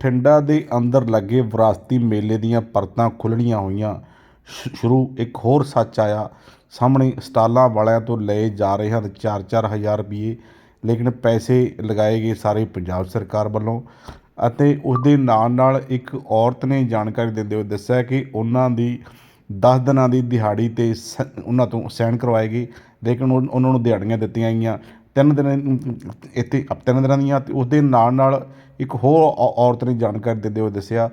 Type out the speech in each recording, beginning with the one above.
ਬਠਿੰਡਾ ਦੇ ਅੰਦਰ ਲੱਗੇ ਵਿਰਾਸਤੀ ਮੇਲੇ ਦੀਆਂ ਪਰਤਾਂ ਖੁੱਲ੍ਹਣੀਆਂ ਹੋਈਆਂ। ਸ਼- ਸ਼ੁਰੂ ਇੱਕ ਹੋਰ ਸੱਚ ਆਇਆ। ਸਾਹਮਣੇ ਸਟਾਲਾਂ ਵਾਲਿਆਂ ਤੋਂ ਲਏ ਜਾ ਰਹੇ ਹਨ ਚਾਰ ਚਾਰ ਹਜ਼ਾਰ ਰੁਪਏ, ਲੇਕਿਨ ਪੈਸੇ ਲਗਾਏ ਗਏ ਸਾਰੇ ਪੰਜਾਬ ਸਰਕਾਰ ਵੱਲੋਂ ਅਤੇ ਉਸ ਦੇ ਨਾਲ ਨਾਲ ਇੱਕ ਔਰਤ ਨੇ ਜਾਣਕਾਰੀ ਦਿੰਦੇ ਹੋਏ ਦੱਸਿਆ ਕਿ ਉਹਨਾਂ ਦੀ 10 ਦਿਨਾਂ ਦੀ ਦਿਹਾੜੀ ਤੇ ਸ- ਉਹਨਾਂ ਤੋਂ ਸਾਈਨ ਕਰਵਾਏ ਗਏ, ਲੇਕਿਨ ਉਹ- ਉਹਨਾਂ ਨੂੰ ਦਿਹਾੜੀਆਂ ਦਿੱਤੀਆਂ ਗਈਆਂ। ਤਿੰਨ ਦਿਨ, ਇੱਥੇ ਤਿੰਨ ਦਿਨਾਂ ਦੀਆਂ ਤੇ ਉਸ ਦੇ ਨਾਲ ਨਾਲ ਇੱਕ ਹੋਰ ਔ- ਔਰਤ ਨੇ ਜਾਣਕਾਰੀ ਦਿੰਦੇ ਹੋਏ ਦੱਸਿਆ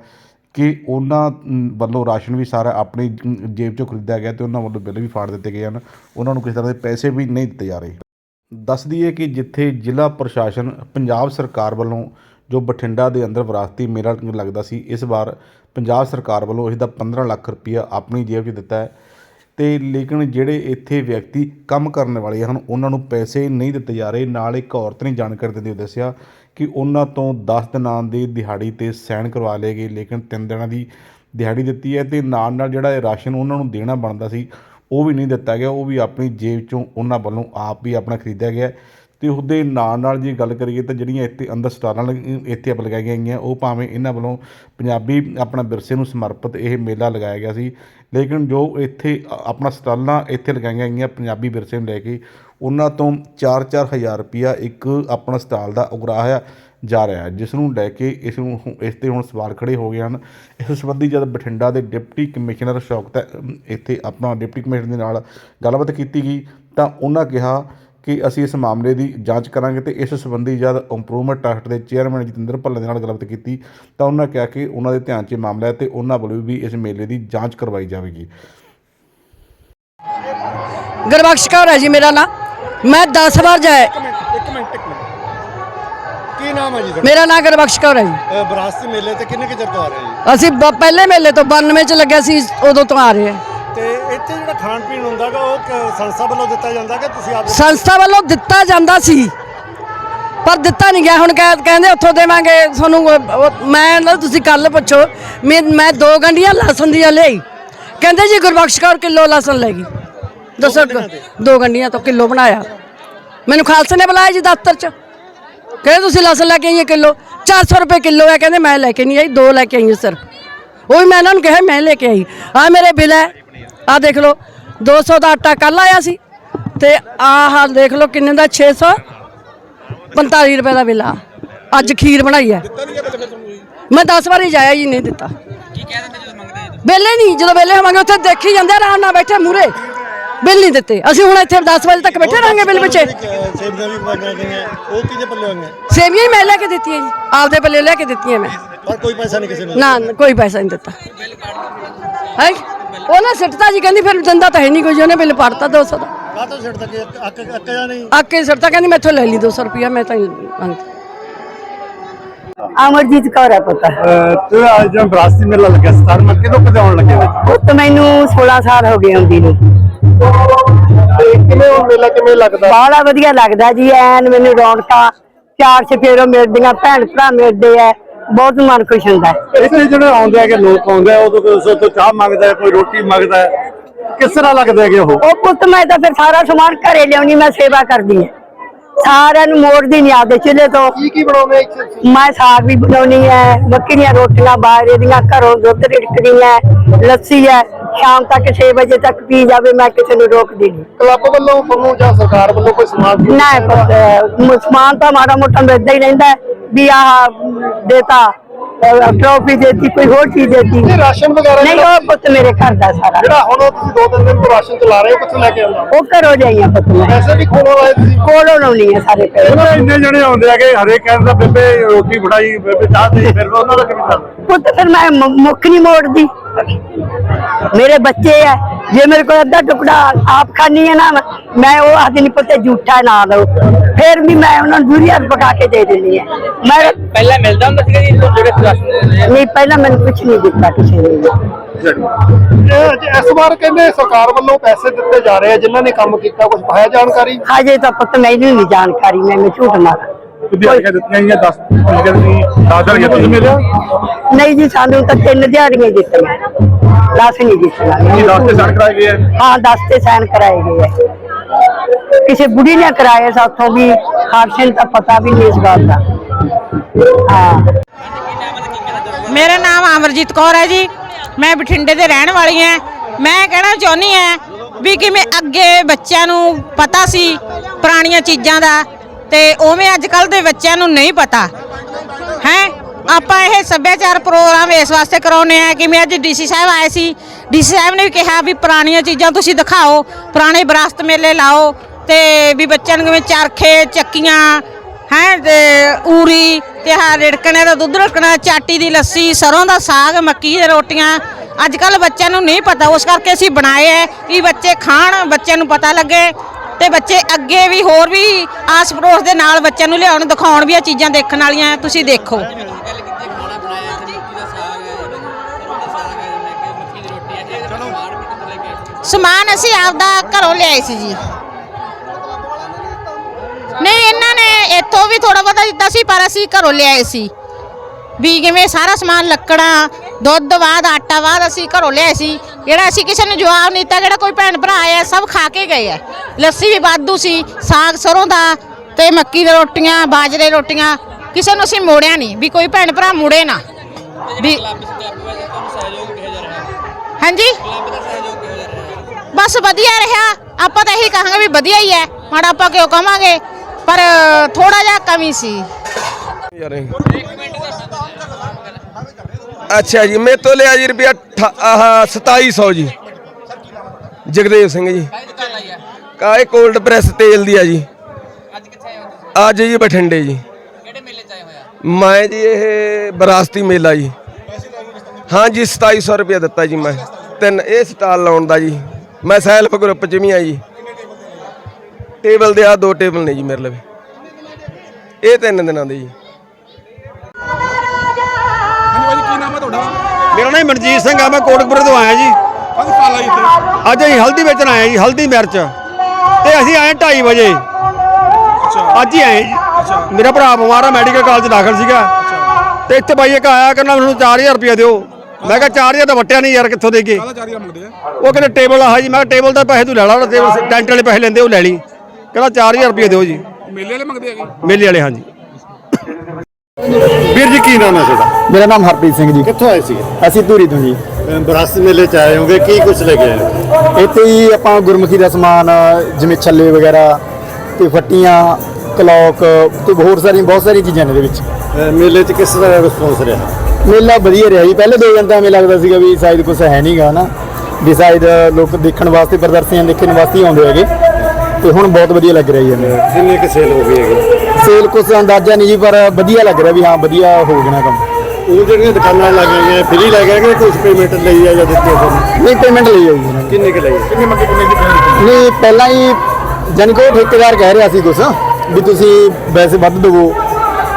ਕਿ ਉਹਨਾਂ ਵੱਲੋਂ ਰਾਸ਼ਨ ਵੀ ਸਾਰਾ ਆਪਣੀ ਜੇਬ ਚੋਂ ਖਰੀਦਿਆ ਗਿਆ ਤੇ ਉਹਨਾਂ ਵੱਲੋਂ ਬਿੱਲ ਵੀ ਫਾੜ ਦਿੱਤੇ ਗਏ ਹਨ। ਉਹਨਾਂ ਨੂੰ ਕਿਸੇ ਤਰ੍ਹਾਂ ਦੇ ਪੈਸੇ ਵੀ ਨਹੀਂ ਦਿੱਤੇ ਜਾ ਰਹੇ। ਦੱਸ ਦਈਏ ਕਿ ਜਿੱਥੇ ਜ਼ਿਲ੍ਹਾ ਪ੍ਰਸ਼ਾਸਨ ਪੰਜਾਬ ਸਰਕਾਰ ਵੱਲੋਂ ਜੋ ਬਠਿੰਡਾ ਦੇ ਅੰਦਰ ਵਿਰਾਸਤੀ ਮੇਲਾ ਲੱਗਦਾ ਸੀ, ਇਸ ਵਾਰ ਪੰਜਾਬ ਸਰਕਾਰ ਵੱਲੋਂ ਇਸ ਦਾ 15 ਲੱਖ ਰੁਪਇਆ ਆਪਣੀ ਜੇਬ 'ਚ ਦਿੱਤਾ ਹੈ। ਅਤੇ ਲੇਕਿਨ ਜਿਹੜੇ ਇੱਥੇ ਵਿਅਕਤੀ ਕੰਮ ਕਰਨ ਵਾਲੇ ਹਨ, ਉਹਨਾਂ ਨੂੰ ਪੈਸੇ ਨਹੀਂ ਦਿੱਤੇ ਜਾ ਰਹੇ। ਨਾਲ ਇੱਕ ਔਰਤ ਨੇ ਜਾਣਕਾਰੀ ਦਿੰਦੇ ਹੋਏ ਦੱਸਿਆ ਕਿ ਉਹਨਾਂ ਤੋਂ ਦਸ ਦਿਨਾਂ ਦੀ ਦਿਹਾੜੀ ਤੇ ਸਾਈਨ ਕਰਵਾ ਲਏ ਗਏ, ਲੇਕਿਨ ਤਿੰਨ ਦਿਨਾਂ ਦੀ ਦਿਹਾੜੀ ਦਿੱਤੀ ਹੈ ਅਤੇ ਨਾਲ ਨਾਲ ਜਿਹੜਾ ਇਹ ਰਾਸ਼ਨ ਉਹਨਾਂ ਨੂੰ ਦੇਣਾ ਬਣਦਾ ਸੀ, ਉਹ ਵੀ ਨਹੀਂ ਦਿੱਤਾ ਗਿਆ। ਉਹ ਵੀ ਆਪਣੀ ਜੇਬ ਚੋਂ ਉਹਨਾਂ ਵੱਲੋਂ ਆਪ ਵੀ ਆਪਣਾ ਖਰੀਦਿਆ ਗਿਆ। ਅਤੇ ਉਹਦੇ ਨਾਲ ਨਾਲ ਜੇ ਗੱਲ ਕਰੀਏ ਤਾਂ ਜਿਹੜੀਆਂ ਇੱਥੇ ਅੰਦਰ ਸਟਾਲਾਂ ਲੱਗੀ- ਇੱਥੇ ਆਪ ਲਗਾਈਆਂ ਗਈਆਂ, ਉਹ ਭਾਵੇਂ ਇਹਨਾਂ ਵੱਲੋਂ ਪੰਜਾਬੀ ਆਪਣਾ ਵਿਰਸੇ ਨੂੰ ਸਮਰਪਿਤ ਇਹ ਮੇਲਾ ਲਗਾਇਆ ਗਿਆ ਸੀ, ਲੇਕਿਨ ਜੋ ਇੱਥੇ ਆਪਣਾ ਸਟਾਲਾਂ ਇੱਥੇ ਲਗਾਈਆਂ ਗਈਆਂ ਪੰਜਾਬੀ ਵਿਰਸੇ ਨੂੰ ਲੈ ਕੇ, ਉਹਨਾਂ ਤੋਂ 4-4 ਹਜ਼ਾਰ ਰੁਪਇਆ ਇੱਕ ਆਪਣਾ ਸਟਾਲ ਦਾ ਉਗਰਾਹਿਆ ਜਾ ਰਿਹਾ ਹੈ, ਜਿਸ ਨੂੰ ਲੈ ਕੇ ਇਸ ਨੂੰ ਹੁ- ਇਸ ਤੇ ਹੁਣ ਸਵਾਲ ਖੜੇ ਹੋ ਗਏ ਹਨ। ਇਸ ਸੰਬੰਧੀ ਜਦ ਬਠਿੰਡਾ ਦੇ ਡਿਪਟੀ ਕਮਿਸ਼ਨਰ ਸ਼ੌਕਤ ਇੱਥੇ ਆਪਣਾ ਡਿਪਟੀ ਕਮਿਸ਼ਨਰ ਦੇ ਨਾਲ ਗੱਲਬਾਤ ਕੀਤੀ ਗਈ, ਤਾਂ ਉਹਨਾਂ ਕਿਹਾ ਕਿ ਅਸੀਂ ਇਸ ਮਾਮਲੇ ਦੀ ਜਾਂਚ ਕਰਾਂਗੇ ਤੇ ਇਸ ਸੰਬੰਧੀ ਜਦ ਇੰਪਰੂਵਮੈਂਟ ਟਰਸਟ ਦੇ ਚੇਅਰਮੈਨ ਜਤਿੰਦਰ ਭੱਲੇ ਦੇ ਨਾਲ ਗੱਲਬਾਤ ਕੀਤੀ ਤਾਂ ਉਹਨਾਂ ਕਿਹਾ ਕਿ ਉਹਨਾਂ ਦੇ ਧਿਆਨ 'ਚ ਇਹ ਮਾਮਲਾ ਹੈ ਤੇ ਉਹਨਾਂ ਵੱਲੋਂ ਵੀ ਇਸ ਮੇਲੇ ਦੀ ਜਾਂਚ ਕਰਵਾਈ ਜਾਵੇਗੀ। ਗੁਰਬਖਸ਼ ਕੌਰ ਹੈ ਜੀ ਮੇਰਾ ਨਾਮ। ਮੈਂ 10 ਵਾਰ ਜਾਏ ਇੱਕ ਮਿੰਟ ਇੱਕ ਮਿੰਟ ਕੀ ਨਾਮ ਹੈ ਜੀ ਤੁਹਾਡਾ? ਮੇਰਾ ਨਾਮ ਗੁਰਬਖਸ਼ ਕੌਰ ਹੈ ਜੀ। ਅ, ਵਿਰਾਸਤੀ ਮੇਲੇ ਤੇ ਕਿੰਨੇ ਕੁ ਚਿਰ ਤੋਂ ਆ ਰਹੇ ਜੀ? ਅਸੀਂ ਬ- ਪਹਿਲੇ ਮੇਲੇ ਤੋਂ 92 ਚ ਲੱਗਿਆ ਸੀ ਉਦੋਂ ਤੋਂ ਆ ਰਹੇ ਹਾਂ। ਇੱਥੇ ਜਿਹੜਾ ਖਾਣ ਪੀਣ ਹੁੰਦਾਗਾ ਉਹ ਕ- ਸੰਸਥਾ ਵੱਲੋਂ ਦਿੱਤਾ ਜਾਂਦਾ ਕਿ ਤੁਸੀਂ ਆਪ ਸੰਸਥਾ ਵੱਲੋਂ ਦਿੱਤਾ ਜਾਂਦਾ ਸੀ। ਪਰ ਦਿੱਤਾ ਨਹੀਂ ਗਿਆ। ਹੁਣ ਕਹਿ- ਕਹਿੰਦੇ ਉੱਥੋਂ ਦੇਵਾਂਗੇ। ਤੁਹਾਨੂੰ ਉਹ- ਉਹ- ਮੈਂ ਨਾ ਤੁਸੀਂ ਕੱਲ ਪੁੱਛੋ। ਮੈਂ ਮੈਂ ਦੋ ਗੰਡੀਆਂ ਲਸਣ ਦੀਆਂ ਲਈ ਕਹਿੰਦੇ ਜੀ ਗੁਰਬਖਸ਼ ਕੌਰ ਕਿਲੋ ਲਸਣ ਲੈ ਗਈ। ਦੱਸੋ ਗੰਢੀਆਂ? ਦੋ ਗੰਡੀਆਂ ਤੋਂ ਕਿਲੋ ਬਣਾਇਆ। ਮੈਨੂੰ ਖਾਲਸੇ ਨੇ ਬੁਲਾਇਆ ਜੀ ਦਫ਼ਤਰ ਚ। ਕਹਿੰਦੇ ਤੁਸੀਂ ਲਸਣ ਲੈ ਕੇ ਆਈਏ ਕਿਲੋ। 400 ਰੁਪਏ ਕਿਲੋ ਹੈ। ਕਹਿੰਦੇ ਮੈਂ ਲੈ ਕੇ ਨਹੀਂ ਆਈ ਦੋ ਲੈ ਕੇ ਆਈ ਹਾਂ ਸਿਰਫ। ਉਹ ਵੀ ਮੈਂ ਇਹਨਾਂ ਨੂੰ ਕਿਹਾ ਮੈਂ ਲੈ ਕੇ ਆਈ। ਆ ਮੇਰੇ ਬਿੱਲ ਹੈ। ਆ ਦੇਖ ਲਓ 200 ਦਾ ਆਟਾ ਕੱਲ ਆਇਆ ਸੀ ਤੇ ਆਹ ਦੇਖ ਲਓ ਕਿੰਨੇ ਦਾ 600 45 ਰੁਪਏ ਦਾ ਬਿੱਲ ਆ ਅੱਜ ਖੀਰ ਬਣਾਈ ਹੈ। ਮੈਂ 10 ਵਾਰੀ ਜਾਇਆ ਜੀ ਨਹੀਂ ਦਿੱਤਾ। ਕੀ ਕਹਿ ਦਿੰਦੇ ਜਦੋਂ ਮੰਗਦੇ ਬਿੱਲ ਹੀ ਨਹੀਂ ਜਦੋਂ ਬਿੱਲ ਹੋਵਾਂਗੇ ਉੱਥੇ ਦੇਖੀ ਜਾਂਦੇ ਆ, ਆਰਾਮ ਨਾਲ ਬੈਠੇ ਮੂਰੇ ਬਿੱਲ ਨਹੀਂ ਦਿੱਤੇ। ਅਸੀਂ ਹੁਣ ਇੱਥੇ 10 ਵਜੇ ਤੱਕ ਬੈਠੇ ਰਹਾਂਗੇ ਬਿੱਲ ਪਿੱਛੇ। ਸੇਬੀਆਂ ਵੀ ਮੰਗਾਈਆਂ ਗਈਆਂ ਉਹ ਕਿਹਦੇ ਪੱਲੇ ਹੋਈਆਂ ਸੇਵੀਆਂ ਹੀ ਮੈਂ ਲੈ ਕੇ ਦਿੱਤੀਆਂ ਜੀ। ਆਪਦੇ ਪੱਲੇ ਲੈ ਕੇ ਦਿੱਤੀਆਂ ਮੈਂ। ਪਰ ਕੋਈ ਪੈਸਾ ਨਹੀਂ ਕਿਸੇ ਨੂੰ ਨਾ ਨਾ, ਕੋਈ ਪੈਸਾ ਨਹੀਂ ਦਿੱਤਾ। ਹੈ? ਉਹਨੇ ਸਿੱਟਤਾ ਜੀ ਕਹਿੰਦੀ ਫਿਰ ਦਿੰਦਾ ਤਾਂ ਹੈ ਨਹੀਂ ਕੋਈ ਉਹਨੇ ਬਿੱਲ ਪਾੜਤਾ 200 ਦਾ। ਕਾਹ ਤੋਂ ਸਿੱਟ ਤੱਕ ਅੱਕ ਅੱਕ ਜਾਂ ਨਹੀਂ? ਆਕੇ ਸਿੱਟਤਾ ਕਹਿੰਦੀ ਮੈਥੋਂ ਲੈ ਲਈ 200 ਰੁਪਿਆ ਮੈਂ ਤਾਂ ਨਹੀਂ ਮੰਗਦੀ ਅਮਰਜੀਤ ਕੌਰ ਹੈ ਪੁੱਤ। ਤੇ ਅੱਜ ਜਿਹੜਾ ਵਿਰਾਸਤੀ ਮੇਲਾ ਲੱਗਿਆ 17 ਕਿਦੋਂ ਕਦੇ ਆਉਣ ਲੱਗੇ ਵਿੱਚ? ਪੁੱਤ ਮੈਨੂੰ 16 ਸਾਲ ਹੋ ਗਏ ਆਉਂਦੀ ਨੂੰ। ਤੇ ਕਿਵੇਂ ਉਹ ਮੇਲਾ ਕਿਵੇਂ ਲੱਗਦਾ? ਬੜਾ ਵਧੀਆ ਲੱਗਦਾ ਜੀ ਐਨ ਮੈਨੂੰ ਰੌਣਕਾਂ ਚਾਰ ਚਫੇਰੋ ਮਿਲਦੀਆਂ ਭੈਣ ਭਰਾ ਮਿਲਦੇ ਆ। ਬਹੁਤ ਮਨ ਖੁਸ਼ ਹੁੰਦਾ ਹੈ। ਇੱਥੇ ਜਿਹੜੇ ਆਉਂਦੇ ਹੈਗੇ ਲੋਕ ਆਉਂਦੇ ਆ ਉਦੋਂ ਕੋਈ ਤੋਂ ਚਾਹ ਮੰਗਦਾ ਹੈ, ਕੋਈ ਰੋਟੀ ਮੰਗਦਾ ਹੈ। ਕਿਸ ਤਰ੍ਹਾਂ ਲੱਗਦੇ ਹੈਗੇ ਉਹ? ਉਹ ਪੁੱਤ ਮੈਂ ਤਾਂ ਫਿਰ ਸਾਰਾ ਸਮਾਨ ਘਰੇ ਲਿਆਉਣੀ ਮੈਂ ਸੇਵਾ ਕਰਦੀ ਹਾਂ। ਸਾਰਿਆਂ ਨੂੰ ਮੋੜਦੀ ਨਹੀਂ ਆਪਦੇ ਚੁੱਲ੍ਹੇ ਤੋਂ। ਕੀ ਕੀ ਬਣਾਉਂਦੇ ਇੱਥੇ ਮੈਂ ਸਾਗ ਵੀ ਬਣਾਉਣੀ ਹੈ ਮੱਕੀਆਂ ਰੋਟੀਆਂ ਬਾਹਰੇ ਦੀਆਂ ਘਰੋਂ ਦੁੱਧ ਰਿੜਕਦੀ ਹੈ ਲੱਸੀ ਹੈ। ਸ਼ਾਮ ਤੱਕ 6 ਵਜੇ ਤੱਕ ਪੀ ਜਾਵੇ ਮੈਂ ਕਿਸੇ ਨੂੰ ਰੋਕਦੀ ਨਹੀਂ। ਕਲੱਬ ਵੱਲੋਂ ਤੁਹਾਨੂੰ ਜਾਂ ਸਰਕਾਰ ਵੱਲੋਂ ਕੋਈ ਸਮਾਨ ਨਾ ਪੁੱਤ ਮੁਸਲਮਾਨ ਤਾਂ ਮਾੜਾ ਮੋਟਾ ਮਿਲਦਾ ਹੀ ਰਹਿੰਦਾ ਹੈ ਵੀ ਆਹ ਦੇਤਾ। ਟਰੋਫੀ ਦੇਤੀ ਕੋਈ ਹੋਰ ਚੀਜ਼ ਦੇਤੀ। ਇਹ ਰਾਸ਼ਨ ਵਗੈਰਾ ਨਹੀਂ ਜਿਹੜਾ ਉਹ ਪੁੱਤ ਮੇਰੇ ਘਰ ਦਾ ਸਾਰਾ। ਜਿਹੜਾ ਹੁਣ ਉਹ ਤੁਸੀਂ ਦੋ ਤਿੰਨ ਦਿਨ ਤੋਂ ਰਾਸ਼ਨ ਚਲਾ ਰਹੇ ਹੋ ਕਿੱਥੋਂ ਲੈ ਕੇ ਆਉਂਦਾ ਉਹ ਘਰੋਂ ਜਾਈਆਂ ਪੁੱਤ ਮੈਂ। ਪੈਸੇ ਵੀ ਖੋਲੋ ਆਏ ਤੁਸੀਂ? ਕੋਲੋਂ ਲਾਉਣੀ ਹੈ ਸਾਰੇ ਪੈਸੇ। ਉਹਨਾਂ ਇੰਨੇ ਜਣੇ ਆਉਂਦੇ ਹੈਗੇ ਹਰੇਕ ਕਹਿੰਦਾ ਬੇਬੇ ਰੋਟੀ ਫੜਾਈ ਬੇਬੇ ਚਾਹ ਦੇ ਫਿਰ ਉਹਨਾਂ ਦਾ ਕਿਵੇਂ ਚੱਲਦਾ ਪੁੱਤ ਫਿਰ ਮੈਂ ਮ- ਮੁੱਖ ਨਹੀਂ ਮੋੜਦੀ। ਮੇਰੇ ਬੱਚੇ ਆ ਜੇ ਮੇਰੇ ਕੋਲ ਅੱਧਾ ਟੁਕੜਾ ਆਪ ਖਾਣੀ ਹੈ ਨਾ ਮੈਂ ਉਹ ਆਦਿ ਨਹੀਂ ਪੁੱਤੇ ਝੂਠਾ ਨਾ ਦੋ ਫਿਰ ਵੀ ਮੈਂ ਉਹਨਾਂ ਨੂੰ ਦੂਰੀ ਹੱਥ ਪਕਾ ਕੇ ਦੇ ਦਿੰਦੀ ਹੈ ਮੈਂ ਪਹਿਲਾਂ ਮਿਲਦਾ ਹੁੰਦਾ ਸੀਗਾ ਜੀ ਜਿਹੜੇ ਰਾਸ਼ਨ ਦਿੰਦੇ ਆ ਨਹੀਂ ਪਹਿਲਾਂ ਮੈਨੂੰ ਕੁਝ ਨਹੀਂ ਦਿੱਤਾ ਕਿਸੇ ਨੇ ਇਹ ਅੱਜ ਇਸ ਵਾਰ ਕਹਿੰਦੇ ਸਰਕਾਰ ਵੱਲੋਂ ਪੈਸੇ ਦਿੱਤੇ ਜਾ ਰਹੇ ਆ ਜਿਨ੍ਹਾਂ ਨੇ ਕੰਮ ਕੀਤਾ ਕੁਝ ਪਾਇਆ ਜਾਣਕਾਰੀ ਹਜੇ ਤਾਂ ਪੁੱਤ ਮੈਨੂੰ ਨਹੀਂ ਜਾਣਕਾਰੀ ਮੈਂ ਮੈਂ ਝੂਠ ਮਾਰਾਂ ਦਿਹਾੜੀਆਂ ਦਿੱਤੀਆਂ ਗਈਆਂ 10 ਕਹਿੰਦੇ 10 ਦਿਨ ਕੁਝ ਮਿਲਿਆ? ਨਹੀਂ ਜੀ ਸਾਨੂੰ ਤਾਂ ਤਿੰਨ ਦਿਹਾੜੀਆਂ ਹੀ ਦਿੱਤੀਆਂ। ਦਸ ਨਹੀਂ ਕੀ ਦਿੱਤੀਆਂ 10 ਤੇ ਸੜ ਕਰਾਏ ਗਏ ਆ? ਹਾਂ 10 ਤੇ ਸਾਈਨ ਕਰਾਏ ਗਏ ਆ। ਕਿਸੇ ਬੁੜੀ ਨੇ ਕਰਾਏ ਸਾਥੋਂ ਵੀ ਹਾਦਸੇ ਦਾ ਪਤਾ ਵੀ ਨਹੀਂ ਇਸ ਗੱਲ ਦਾ। ਹਾਂ। ਅਮਰਜੀਤ ਕੌਰ ਹੈ ਜੀ। ਮੈਂ ਬਠਿੰਡੇ ਦੇ ਰਹਿਣ ਵਾਲੀ ਹਾਂ। ਮੈਂ ਕਹਿਣਾ ਚਾਹੁੰਦੀ ਹਾਂ ਵੀ ਕਿਵੇਂ ਅੱਗੇ ਬੱਚਿਆਂ ਨੂੰ ਪਤਾ ਸੀ ਪੁਰਾਣੀਆਂ ਚੀਜ਼ਾਂ ਦਾ ਤੇ ਉਵੇਂ ਅੱਜ ਕੱਲ ਦੇ ਬੱਚਿਆਂ ਨੂੰ ਨਹੀਂ ਪਤਾ। ਹੈ? ਆਪਾਂ ਇਹ ਸੱਭਿਆਚਾਰ ਪ੍ਰੋਗਰਾਮ ਇਸ ਵਾਸਤੇ ਕਰਾਉਨੇ ਆ ਕਿ ਮੈਂ ਅੱਜ ਡੀਸੀ ਸਾਹਿਬ ਆਏ ਸੀ। ਡੀਸੀ ਸਾਹਿਬ ਨੇ ਵੀ ਕਿਹਾ ਵੀ ਪੁਰਾਣੀਆਂ ਚੀਜ਼ਾਂ ਤੁਸੀਂ ਦਿਖਾਓ, ਪੁਰਾਣੇ ਵਿਰਾਸਤ ਮੇਲੇ ਲਾਓ ਤੇ ਵੀ ਬੱਚਿਆਂ ਨੂੰ ਕਿਵੇਂ ਚਰਖੇ, ਚੱਕੀਆਂ, ਹੈ, ਤੇ ਊਰੀ ਤੇ ਆਹ ਰਿੜਕਣੇ ਦਾ ਦੁੱਧ ਰੜਕਣਾ, ਚਾਟੀ ਦੀ ਲੱਸੀ, ਸਰੋਂ ਦਾ ਸਾਗ, ਮੱਕੀ ਦੀਆਂ ਰੋਟੀਆਂ। ਅੱਜ ਕੱਲ ਬੱਚਿਆਂ ਨੂੰ ਨਹੀਂ ਪਤਾ, ਉਸ ਕਰਕੇ ਅਸੀਂ ਬਣਾਏ ਐ ਕਿ ਬੱਚੇ ਖਾਣ, ਬੱਚਿਆਂ ਨੂੰ ਪਤਾ ਲੱਗੇ। ਤੇ ਬੱਚੇ ਅੱਗੇ ਵੀ ਹੋਰ ਵੀ ਆਸ ਪੜੋਸ ਦੇ ਨਾਲ ਬੱਚਿਆਂ ਨੂੰ ਲਿਆਉਣ, ਦਿਖਾਉਣ ਵੀ ਇਹ ਚੀਜ਼ਾਂ ਦੇਖਣ ਵਾਲੀਆਂ ਤੁਸੀਂ ਦੇਖੋ। ਸਮਾਨ ਅਸੀਂ ਆਪਦਾ ਘਰੋਂ ਲਿਆਏ ਸੀ ਜੀ। ਨਹੀਂ, ਇਹਨਾਂ ਨੇ ਇੱਥੋਂ ਵੀ ਥੋੜਾ ਬਹੁਤਾ ਦਿੱਤਾ ਸੀ, ਪਰ ਅਸੀਂ ਘਰੋਂ ਲਿਆਏ ਸੀ। ਵੀ ਕਿਵੇਂ ਸਾਰਾ ਸਮਾਨ ਲੱਕੜਾਂ, ਦੁੱਧ ਬਾਅਦ, ਆਟਾ ਬਾਅਦ ਅਸੀਂ ਘਰੋਂ ਲਿਆਏ ਸੀ। ਜਿਹੜਾ ਅਸੀਂ ਕਿਸੇ ਨੂੰ ਜਵਾਬ ਨਹੀਂ ਦਿੱਤਾ, ਜਿਹੜਾ ਕੋਈ ਭੈਣ ਭਰਾ ਆਇਆ, ਸਭ ਖਾ ਕੇ ਗਏ ਆ। ਲੱਸੀ ਵੀ ਵਾਧੂ ਸੀ, ਸਾਗ ਸਰੋਂ ਦਾ ਤੇ ਮੱਕੀ ਦੀਆਂ ਰੋਟੀਆਂ, ਬਾਜਰੇ ਰੋਟੀਆਂ, ਕਿਸੇ ਨੂੰ ਅਸੀਂ ਮੋੜਿਆ ਨਹੀਂ, ਵੀ ਕੋਈ ਭੈਣ ਭਰਾ ਮੁੜੇ ਨਾ। ਵੀ ਹਾਂਜੀ? ਬਸ ਵਧੀਆ ਰਿਹਾ, ਆਪਾਂ ਤਾਂ ਇਹੀ ਕਹਾਂਗੇ ਵੀ ਵਧੀਆ ਹੀ ਹੈ, ਮਾੜਾ ਆਪਾਂ ਕਿਉਂ ਕਵਾਂਗੇ, ਪਰ ਥੋੜਾ ਜਿਹਾ ਕਮੀ ਸੀ। ਯਾਰ ਅੱਛਾ ਜੀ, ਮੇਰੇ ਤੋਂ ਲਿਆ ਜੀ ਰੁਪਿਆ ਅਠਾ- ਆਹ 2700 ਜੀ। ਜਗਦੇਵ ਸਿੰਘ ਜੀ। ਕਾਏ ਕੋਲਡ ਪ੍ਰੈਸ ਤੇਲ ਦੀ ਆ ਜੀ। ਅੱਜ ਜੀ ਬਠਿੰਡੇ ਜੀ। ਕਿਹੜੇ ਮੇਲੇ ਚ ਆਏ ਹੋਇਆ ਮੈਂ ਜੀ ਇਹ ਵਿਰਾਸਤੀ ਮੇਲਾ ਜੀ। ਹਾਂ ਜੀ 2700 ਰੁਪਇਆ ਦਿੱਤਾ ਜੀ ਮੈਂ। ਤਿੰਨ ਇਹ ਸਟਾਲ ਲਾਉਣ ਦਾ ਜੀ। ਮੈਂ ਸੈਲਫ ਗਰੁੱਪ ਚ ਵੀ ਆ ਜੀ। ਟੇਬਲ ਦੇ ਆ ਦੋ ਟੇਬਲ ਨੇ ਜੀ ਮੇਰੇ ਲਈ। ਇਹ ਤਿੰਨ ਦਿਨਾਂ ਦੇ ਜੀ। ਮੇਰਾ ਨਾਮ ਮਨਜੀਤ ਸਿੰਘ ਆ ਮੈਂ ਕੋਟਕਪੁਰੇ ਤੋਂ ਆਇਆ ਜੀ। ਅੱਜ ਅਸੀਂ ਹਲਦੀ ਵੇਚਣ ਆਏ ਜੀ ਹਲਦੀ ਮਿਰਚ। ਤੇ ਅਸੀਂ ਆਏ 2:30 ਵਜੇ। ਅੱਜ ਹੀ ਆਏ। ਜੀ ਮੇਰਾ ਭਰਾ ਬਿਮਾਰ ਆ ਮੈਡੀਕਲ ਕਾਲਜ ਦਾਖਲ ਸੀਗਾ। ਤੇ ਇੱਥੇ ਬਾਈ ਇੱਕ ਆਇਆ ਕਹਿੰਦਾ ਮੈਨੂੰ 4000 ਰੁਪਏ ਦਿਓ। ਮੈਂ ਕਿਹਾ 4000 ਤਾਂ ਵਟਿਆ ਨਹੀਂ ਯਾਰ ਕਿੱਥੋਂ ਦੇਗੇ ਉਹ ਕਹਿੰਦੇ ਟੇਬਲ ਆ ਜੀ ਮੈਂ ਕਿਹਾ ਟੇਬਲ ਦਾ ਪੈਸੇ ਤੂੰ ਲੈ ਲਾ ਟੇਬਲ ਟੈਂਟ ਵਾਲੇ ਪੈਸੇ ਲੈਂਦੇ ਉਹ ਲੈ ਲਈ। ਕਹਿੰਦਾ 4000 ਰੁਪਏ ਦਿਓ ਜੀ। ਮੇਲੇ ਵਾਲੇ ਮੰਗਦੇ ਹੈਗੇ? ਮੇਲੇ ਵਾਲੇ ਹਾਂਜੀ। ਵੀਰ ਜੀ ਕੀ ਨਾਮ ਹੈ ਤੁਹਾਡਾ? ਮੇਰਾ ਨਾਮ ਹਰਪ੍ਰੀਤ ਸਿੰਘ ਜੀ। ਕਿੱਥੋਂ ਆਏ ਸੀ? ਅਸੀਂ ਧੂਰੀ ਤੋਂ ਜੀ। ਵਿਰਾਸਤ ਮੇਲੇ ਚ ਆਏ ਹੋਗੇ ਕੀ ਕੁਝ ਲੈ ਕੇ ਆਏ ਇੱਥੇ ਹੀ ਆਪਾਂ ਗੁਰਮੁਖੀ ਦਾ ਸਮਾਨ ਜਿਵੇਂ ਛੱਲੇ ਵਗੈਰਾ ਤੇ ਫੱਟੀਆਂ ਕਲੌਕ ਤੇ ਹੋਰ ਸਾਰੀਆਂ ਬਹੁਤ ਸਾਰੀਆਂ ਚੀਜ਼ਾਂ ਨੇ ਇਹਦੇ ਵਿੱਚ। ਮੇਲੇ ਚ ਕਿਸ ਤਰ੍ਹਾਂ ਦਾ ਰਿਸਪੌਂਸ ਰਿਹਾ? ਮੇਲਾ ਵਧੀਆ ਰਿਹਾ ਜੀ। ਪਹਿਲੇ ਦੋ ਦਿਨ ਤਾਂ ਐਵੇਂ ਲੱਗਦਾ ਸੀਗਾ ਵੀ ਸ਼ਾਇਦ ਕੁਝ ਹੈ ਨਹੀਂਗਾ ਨਾ ਵੀ ਸ਼ਾਇਦ ਲੋਕ ਦੇਖਣ ਵਾਸਤੇ ਪ੍ਰਦਰਸ਼ਨੀਆਂ ਦੇਖਣ ਵਾਸਤੇ ਆਉਂਦੇ ਹੈਗੇ। ਤੇ ਹੁਣ ਬਹੁਤ ਵਧੀਆ ਲੱਗ ਰਿਹਾ ਜੀ ਇਹਨੂੰ। ਕਿੰਨੇ ਕੁ ਸੇਲ ਹੋ ਗਈ ਹੈਗੀ? ਸੇਲ ਕੁਛ ਅੰਦਾਜ਼ਾ ਨਹੀਂ ਜੀ ਪਰ ਵਧੀਆ ਲੱਗ ਰਿਹਾ ਵੀ ਹਾਂ ਵਧੀਆ ਹੋ ਜਾਣਾ ਕੰਮ। ਉਹ ਜਿਹੜੀਆਂ ਦੁਕਾਨਾਂ ਲੱਗੀਆਂ ਗਈਆਂ ਫ੍ਰੀ ਲੈ ਗਏ ਕਿ ਕੁਝ ਪੇਮੈਂਟ ਲਈ ਆ ਜਾਂ ਦਿੱਤੀ ਤੁਹਾਨੂੰ? ਨਹੀਂ ਪੇਮੈਂਟ ਲਈ ਹੋਈ ਇਹਨਾਂ ਨੇ ਕਿੰਨੇ ਕੁ ਲਈ? ਕਿੰਨੇ ਮੰਗੇ ਕਿੰਨੇ ਦੀ ਨਹੀਂ ਪਹਿਲਾਂ ਹੀ ਜਾਣੀ ਕਿ ਉਹ ਠੇਕੇਦਾਰ ਕਹਿ ਰਿਹਾ ਸੀ ਕੁਛ ਵੀ ਤੁਸੀਂ ਵੈਸੇ ਵੱਧ ਦੇਵੋ।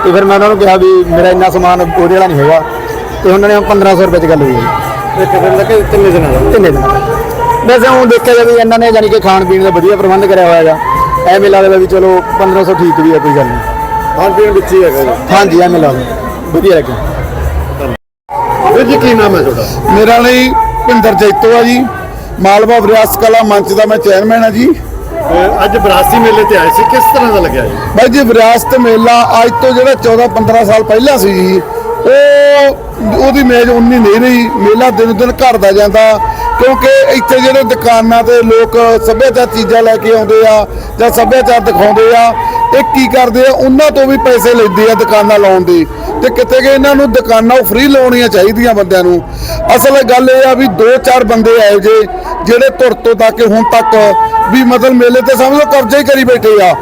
ਤੇ ਫਿਰ ਮੈਂ ਉਹਨਾਂ ਨੂੰ ਕਿਹਾ ਵੀ ਮੇਰਾ ਇੰਨਾ ਸਮਾਨ ਉਹਦੇ ਵਾਲਾ ਨਹੀਂ ਹੈਗਾ। ਤੇ ਉਹਨਾਂ ਨੇ 1500 ਰੁਪਏ ਚ ਗੱਲ ਹੋਈ। ਜੀ ਇੱਕ ਦਿਨ ਲੱਗੇ ਤਿੰਨੇ ਦਿਨਾਂ ਦਾ? ਤਿੰਨੇ ਦਿਨ ਵੈਸੇ ਹੁਣ ਦੇਖਿਆ ਜਾਵੇ ਇਹਨਾਂ ਨੇ ਜਾਣੀ ਕਿ ਖਾਣ ਪੀਣ ਦਾ ਵਧੀਆ ਪ੍ਰਬੰਧ ਕਰਿਆ ਹੋਇਆ ਹੈਗਾ। ਐਵੇਂ ਲੱਗਦਾ ਵੀ ਚਲੋ 1500 ਠੀਕ ਵੀ ਹੈ ਕੋਈ ਗੱਲ ਨਹੀਂ। ਖਾਣ ਪੀਣ ਵਿੱਚ ਹੀ ਹੈਗਾ ਜੀ। ਹਾਂਜੀ ਐਵੇਂ ਲੱਗਦਾ ਵਧੀਆ ਲੱਗਿਆ ਵੀਰ ਜੀ ਕੀ ਨਾਮ ਹੈ ਤੁਹਾਡਾ? ਮੇਰਾ ਲਈ ਭਿੰਦਰ ਜੈਤੋ ਆ ਜੀ। ਮਾਲਵਾ ਵਿਰਾਸਤ ਕਲਾ ਮੰਚ ਦਾ ਮੈਂ ਚੇਅਰਮੈਨ ਆ ਜੀ। ਅਹ ਅੱਜ ਵਿਰਾਸਤੀ ਮੇਲੇ ਤੇ ਆਏ ਸੀ ਕਿਸ ਤਰ੍ਹਾਂ ਦਾ ਲੱਗਿਆ ਜੀ? ਬਾਈ ਜੀ ਵਿਰਾਸਤ ਮੇਲਾ ਅੱਜ ਤੋਂ ਜਿਹੜਾ 14 15 ਸਾਲ ਪਹਿਲਾਂ ਸੀ ਜੀ। ਉਹ ਉਹਦੀ ਮੇਜ਼ ਉਨੀ ਨਹੀਂ ਰਹੀ, ਮੇਲਾ ਦਿਨ ਦਿਨ ਘਟਦਾ ਜਾਂਦਾ, ਕਿਉਂਕਿ ਇੱਥੇ ਜਿਹੜੇ ਦੁਕਾਨਾਂ ਤੇ ਲੋਕ ਸੱਭਿਆਚਾਰ ਚੀਜ਼ਾਂ ਲੈ ਕੇ ਆਉਂਦੇ ਆ ਜਾਂ ਸੱਭਿਆਚਾਰ ਦਿਖਾਉਂਦੇ ਆ, ਇਹ ਕੀ ਕਰਦੇ ਆ, ਉਹਨਾਂ ਤੋਂ ਵੀ ਪੈਸੇ ਲੈਂਦੇ ਆ ਦੁਕਾਨਾਂ ਲਾਉਣ ਦੇ। ਤੇ ਕਿਤੇ ਕਿ ਇਹਨਾਂ ਨੂੰ ਦੁਕਾਨਾਂ ਉਹ ਫ੍ਰੀ ਲਾਉਣੀਆਂ ਚਾਹੀਦੀਆਂ ਬੰਦਿਆਂ ਨੂੰ। ਅਸਲ ਗੱਲ ਇਹ ਆ ਵੀ ਦੋ ਚਾਰ ਬੰਦੇ ਆਏ ਜੇ, ਜਿਹੜੇ ਤੁਰ ਤੋਂ ਤੱਕ ਹੁਣ ਤੱਕ ਵੀ ਮਤਲਬ ਮੇਲੇ ਤੇ ਸਮਝੋ ਕਬਜ਼ਾ ਹੀ ਕਰੀ ਬੈਠੇ ਆ।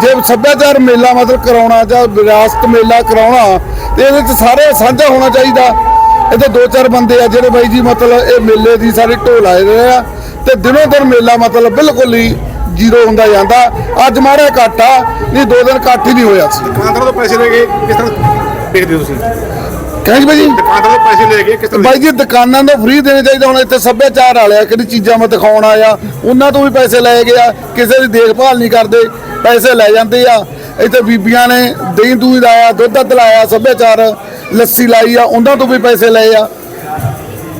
ਜੇ ਸੱਭਿਆਚਾਰ ਮੇਲਾ ਮਤਲਬ ਕਰਾਉਣਾ ਜਾਂ ਵਿਰਾਸਤ ਮੇਲਾ ਕਰਾਉਣਾ ਤੇ ਇਹਦੇ ਚ ਸਾਰੇ ਸਾਂਝਾ ਹੋਣਾ ਚਾਹੀਦਾ। ਇਹਦੇ ਦੋ ਚਾਰ ਬੰਦੇ ਆ ਜਿਹੜੇ ਬਾਈ ਜੀ ਮਤਲਬ ਇਹ ਮੇਲੇ ਦੀ ਸਾਰੀ ਢੋਲ ਆਏ ਰਹੇ ਆ ਤੇ ਦਿਨੋਂ ਦਿਨ ਮੇਲਾ ਮਤਲਬ ਬਿਲਕੁਲ ਹੀ ਜ਼ੀਰੋ ਹੁੰਦਾ ਜਾਂਦਾ। ਅੱਜ ਮਾੜਾ ਇਕੱਠ ਨਹੀਂ ਦੋ ਦਿਨ ਇਕੱਠ ਹੀ ਨਹੀਂ ਹੋਇਆ ਸੀ। ਦੁਕਾਨਦਾਰਾਂ ਤੋਂ ਪੈਸੇ ਲੈ ਕੇ ਕਿਸ ਤਰ੍ਹਾਂ ਦੇਖਦੇ ਹੋ ਤੁਸੀਂ? ਕਹਿੰਦੇ ਬਾਈ ਜੀ? ਦੁਕਾਨਦਾਰਾਂ ਤੋਂ ਪੈਸੇ ਲੈ ਕੇ ਕਿਸ ਤਰ੍ਹਾਂ ਬਾਈ ਜੀ ਦੁਕਾਨਾਂ ਤੋਂ ਫ੍ਰੀ ਦੇਣੇ ਚਾਹੀਦੇ। ਹੁਣ ਇੱਥੇ ਸੱਭਿਆਚਾਰ ਵਾਲਿਆ ਕਿਹੜੀ ਚੀਜ਼ਾਂ ਮੈਂ ਦਿਖਾਉਣ ਆਇਆ ਉਹਨਾਂ ਤੋਂ ਵੀ ਪੈਸੇ ਲਏ ਗਿਆ ਕਿਸੇ ਦੀ ਦੇਖਭਾਲ ਨਹੀਂ ਕਰਦੇ। ਪੈਸੇ ਲੈ ਜਾਂਦੇ ਆ। ਇੱਥੇ ਬੀਬੀਆਂ ਨੇ ਦਹੀਂ ਦੂਧ ਲਾਇਆ ਦੁੱਧ ਦੱਧ ਲਾਇਆ ਸੱਭਿਆਚਾਰ ਲੱਸੀ ਲਾਈ ਆ ਉਹਨਾਂ ਤੋਂ ਵੀ ਪੈਸੇ ਲਏ ਆ।